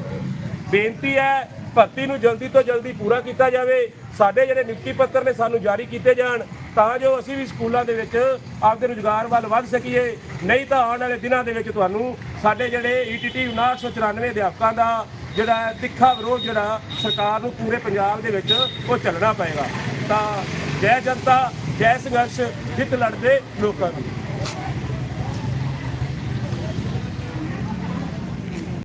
ਬੇਨਤੀ ਹੈ, ਭਰਤੀ ਨੂੰ ਜਲਦੀ ਤੋਂ ਜਲਦੀ ਪੂਰਾ ਕੀਤਾ ਜਾਵੇ। ਸਾਡੇ ਜਿਹੜੇ ਨਿਯੁਕਤੀ ਪੱਤਰ ਨੇ ਸਾਨੂੰ ਜਾਰੀ ਕੀਤੇ ਜਾਣ ਤਾਂ ਜੋ ਅਸੀਂ ਵੀ ਸਕੂਲਾਂ ਦੇ ਵਿੱਚ ਆਪਦੇ ਰੁਜ਼ਗਾਰ ਵੱਲ ਵੱਧ ਸਕੀਏ, ਨਹੀਂ ਤਾਂ ਆਉਣ ਵਾਲੇ ਦਿਨਾਂ ਦੇ ਵਿੱਚ ਤੁਹਾਨੂੰ ਸਾਡੇ ਜਿਹੜੇ E ਈਟੀਟੀ 994 ਅਧਿਆਪਕਾਂ ਦਾ ਜਿਹੜਾ ਤਿੱਖਾ ਵਿਰੋਧ ਜਿਹੜਾ ਸਰਕਾਰ ਨੂੰ ਪੂਰੇ ਪੰਜਾਬ ਦੇ ਵਿੱਚ ਉਹ ਚੱਲਣਾ ਪਏਗਾ। ਤਾਂ ਜੈ ਜਨਤਾ, ਜੈ ਸੰਘਰਸ਼, ਜਿੱਤ ਲੜਦੇ ਲੋਕਾਂ ਦੀ।